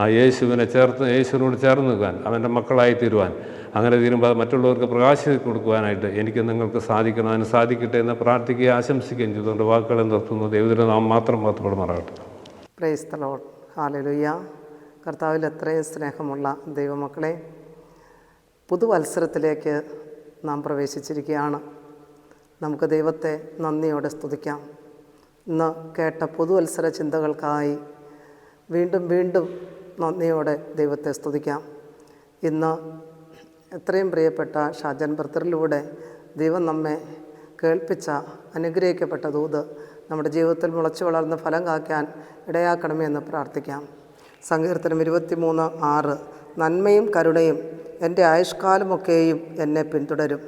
ആ യേശുവിനെ ചേർത്ത് യേശുവിനോട് ചേർന്ന് നിൽക്കാൻ അവന്റെ മക്കളായി തീരുവാൻ അങ്ങനെ തീരുമ്പോൾ മറ്റുള്ളവർക്ക് പ്രകാശിച്ചു കൊടുക്കുവാനായിട്ട് എനിക്ക് നിങ്ങൾക്ക് സാധിക്കണം. അതിന് സാധിക്കട്ടെ എന്ന് പ്രാർത്ഥിക്കുകയും ആശംസിക്കുകയും ചെയ്തുകൊണ്ട് വാക്കുകളെ നിർത്തുന്നു. ദൈവത്തിന്റെ നാം മാത്രം മാത്രപ്പെടുമാറാകട്ടെ പ്രൈസ് ദ ലോഡ് ഹാലലുയ്യ കർത്താവിൽ അത്രയും സ്നേഹമുള്ള ദൈവമക്കളെ പുതുവത്സരത്തിലേക്ക് നാം പ്രവേശിച്ചിരിക്കുകയാണ്. നമുക്ക് ദൈവത്തെ നന്ദിയോടെ സ്തുതിക്കാം. ഇന്ന് കേട്ട പുതുവത്സര ചിന്തകൾക്കായി വീണ്ടും വീണ്ടും നന്ദിയോടെ ദൈവത്തെ സ്തുതിക്കാം. ഇന്ന് എത്രയും പ്രിയപ്പെട്ട ഷാജൻ ഭർത്തറിലൂടെ ദൈവം നമ്മെ കേൾപ്പിച്ച അനുഗ്രഹിക്കപ്പെട്ട ദൂത് നമ്മുടെ ജീവിതത്തിൽ മുളച്ചു വളർന്ന് ഫലം കാക്കാൻ ഇടയാക്കണമെന്ന് പ്രാർത്ഥിക്കാം. സങ്കീർത്തനം ഇരുപത്തിമൂന്ന് ആറ് നന്മയും കരുണയും എന്റെ ആയുഷ്കാലമൊക്കെയും എന്നെ പിന്തുടരും.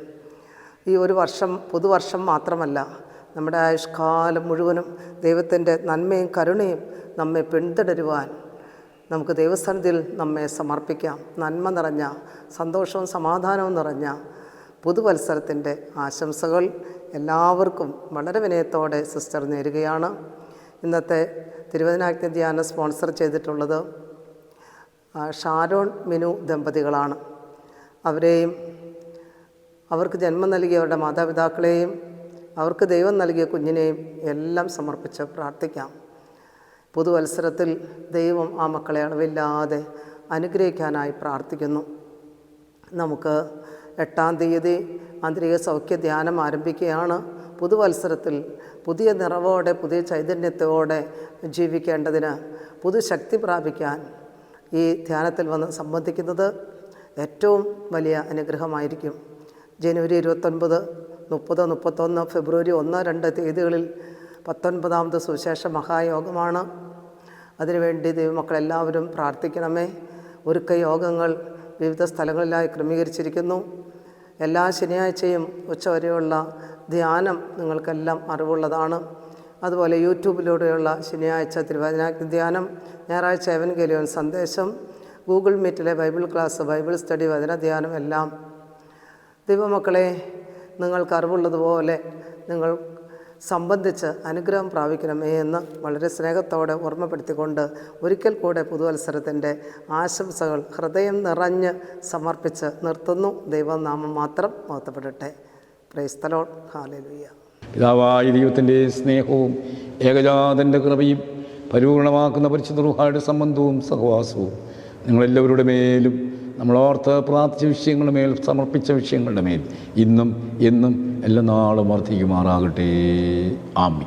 ഈ ഒരു വർഷം പുതുവർഷം മാത്രമല്ല നമ്മുടെ ആയുഷ്കാലം മുഴുവനും ദൈവത്തിന്റെ നന്മയും കരുണയും നമ്മെ പിന്തുടരുവാൻ നമുക്ക് ദൈവസ്ഥാനത്തിൽ നമ്മെ സമർപ്പിക്കാം. നന്മ നിറഞ്ഞ സന്തോഷവും സമാധാനവും നിറഞ്ഞ പുതുവത്സരത്തിന്റെ ആശംസകൾ എല്ലാവർക്കും വളരെ വിനയത്തോടെ സിസ്റ്റർ നേരുകയാണ്. ഇന്നത്തെ തിരുവചനാഗ്നി ധ്യാനം സ്പോൺസർ ചെയ്തിട്ടുള്ളത് ഷാരോൺ മിനു ദമ്പതികളാണ്. അവരെയും അവർക്ക് ജന്മം നൽകിയവരുടെ മാതാപിതാക്കളെയും അവർക്ക് ദൈവം നൽകിയ കുഞ്ഞിനെയും എല്ലാം സമർപ്പിച്ച് പ്രാർത്ഥിക്കാം. പുതുവത്സരത്തിൽ ദൈവം ആ മക്കളെ അളവില്ലാതെ അനുഗ്രഹിക്കാനായി പ്രാർത്ഥിക്കുന്നു. നമുക്ക് എട്ടാം തീയതി ആന്തരിക സൗഖ്യ ധ്യാനം ആരംഭിക്കുകയാണ്. പുതുവത്സരത്തിൽ പുതിയ നിറവോടെ പുതിയ ചൈതന്യത്തോടെ ജീവിക്കേണ്ടതിന് പുതുശക്തി പ്രാപിക്കാൻ ഈ ധ്യാനത്തിൽ വന്ന് സംബന്ധിക്കുന്നത് ഏറ്റവും വലിയ അനുഗ്രഹമായിരിക്കും. ജനുവരി ഇരുപത്തൊൻപത് മുപ്പത് മുപ്പത്തൊന്ന് ഫെബ്രുവരി ഒന്ന് രണ്ട് തീയതികളിൽ പത്തൊൻപതാമത് സുവിശേഷ മഹായോഗമാണ്. അതിനുവേണ്ടി ദൈവമക്കളെല്ലാവരും പ്രാർത്ഥിക്കണമേ. ഒരുക്ക യോഗങ്ങൾ വിവിധ സ്ഥലങ്ങളിലായി ക്രമീകരിച്ചിരിക്കുന്നു. എല്ലാ ശനിയാഴ്ചയും ഉച്ചവരെയുള്ള ധ്യാനം നിങ്ങൾക്കെല്ലാം അറിവുള്ളതാണ്. അതുപോലെ യൂട്യൂബിലൂടെയുള്ള ശനിയാഴ്ച തിരുവചനാഗ്നി ധ്യാനം ഞായറാഴ്ച എവൻ ഗലിയൻ സന്ദേശം ഗൂഗിൾ മീറ്റിലെ ബൈബിൾ ക്ലാസ് ബൈബിൾ സ്റ്റഡി വചന ധ്യാനം എല്ലാം. ദൈവമക്കളെ നിങ്ങൾക്ക് അറിവുള്ളതുപോലെ നിങ്ങൾ സംബന്ധിച്ച് അനുഗ്രഹം പ്രാപിക്കണമേ എന്ന് വളരെ സ്നേഹത്തോടെ ഓർമ്മപ്പെടുത്തിക്കൊണ്ട് ഒരിക്കൽ കൂടെ പുതുവത്സരത്തിന്റെ ആശംസകൾ ഹൃദയം നിറഞ്ഞ് സമർപ്പിച്ച് നിർത്തുന്നു. ദൈവനാമം മാത്രം മഹത്വപ്പെടട്ടെ. പ്രൈസ്തലോൺ ഹാലലുയ്യ പിതാവായ ദൈവത്തിന്റെ സ്നേഹവും ഏകജാതന്റെ കൃപയും പരിപൂർണമാക്കുന്ന പരിശുദ്ധ സംബന്ധവും സഹവാസവും നിങ്ങളെല്ലാവരുടെ മേലും നമ്മളോർത്ത് പ്രാർത്ഥിച്ച വിഷയങ്ങളുടെ മേൽ സമർപ്പിച്ച വിഷയങ്ങളുടെ മേൽ ഇന്നും എന്നും എല്ലാ നാളും വർദ്ധിക്കുമാറാകട്ടെ. ആമി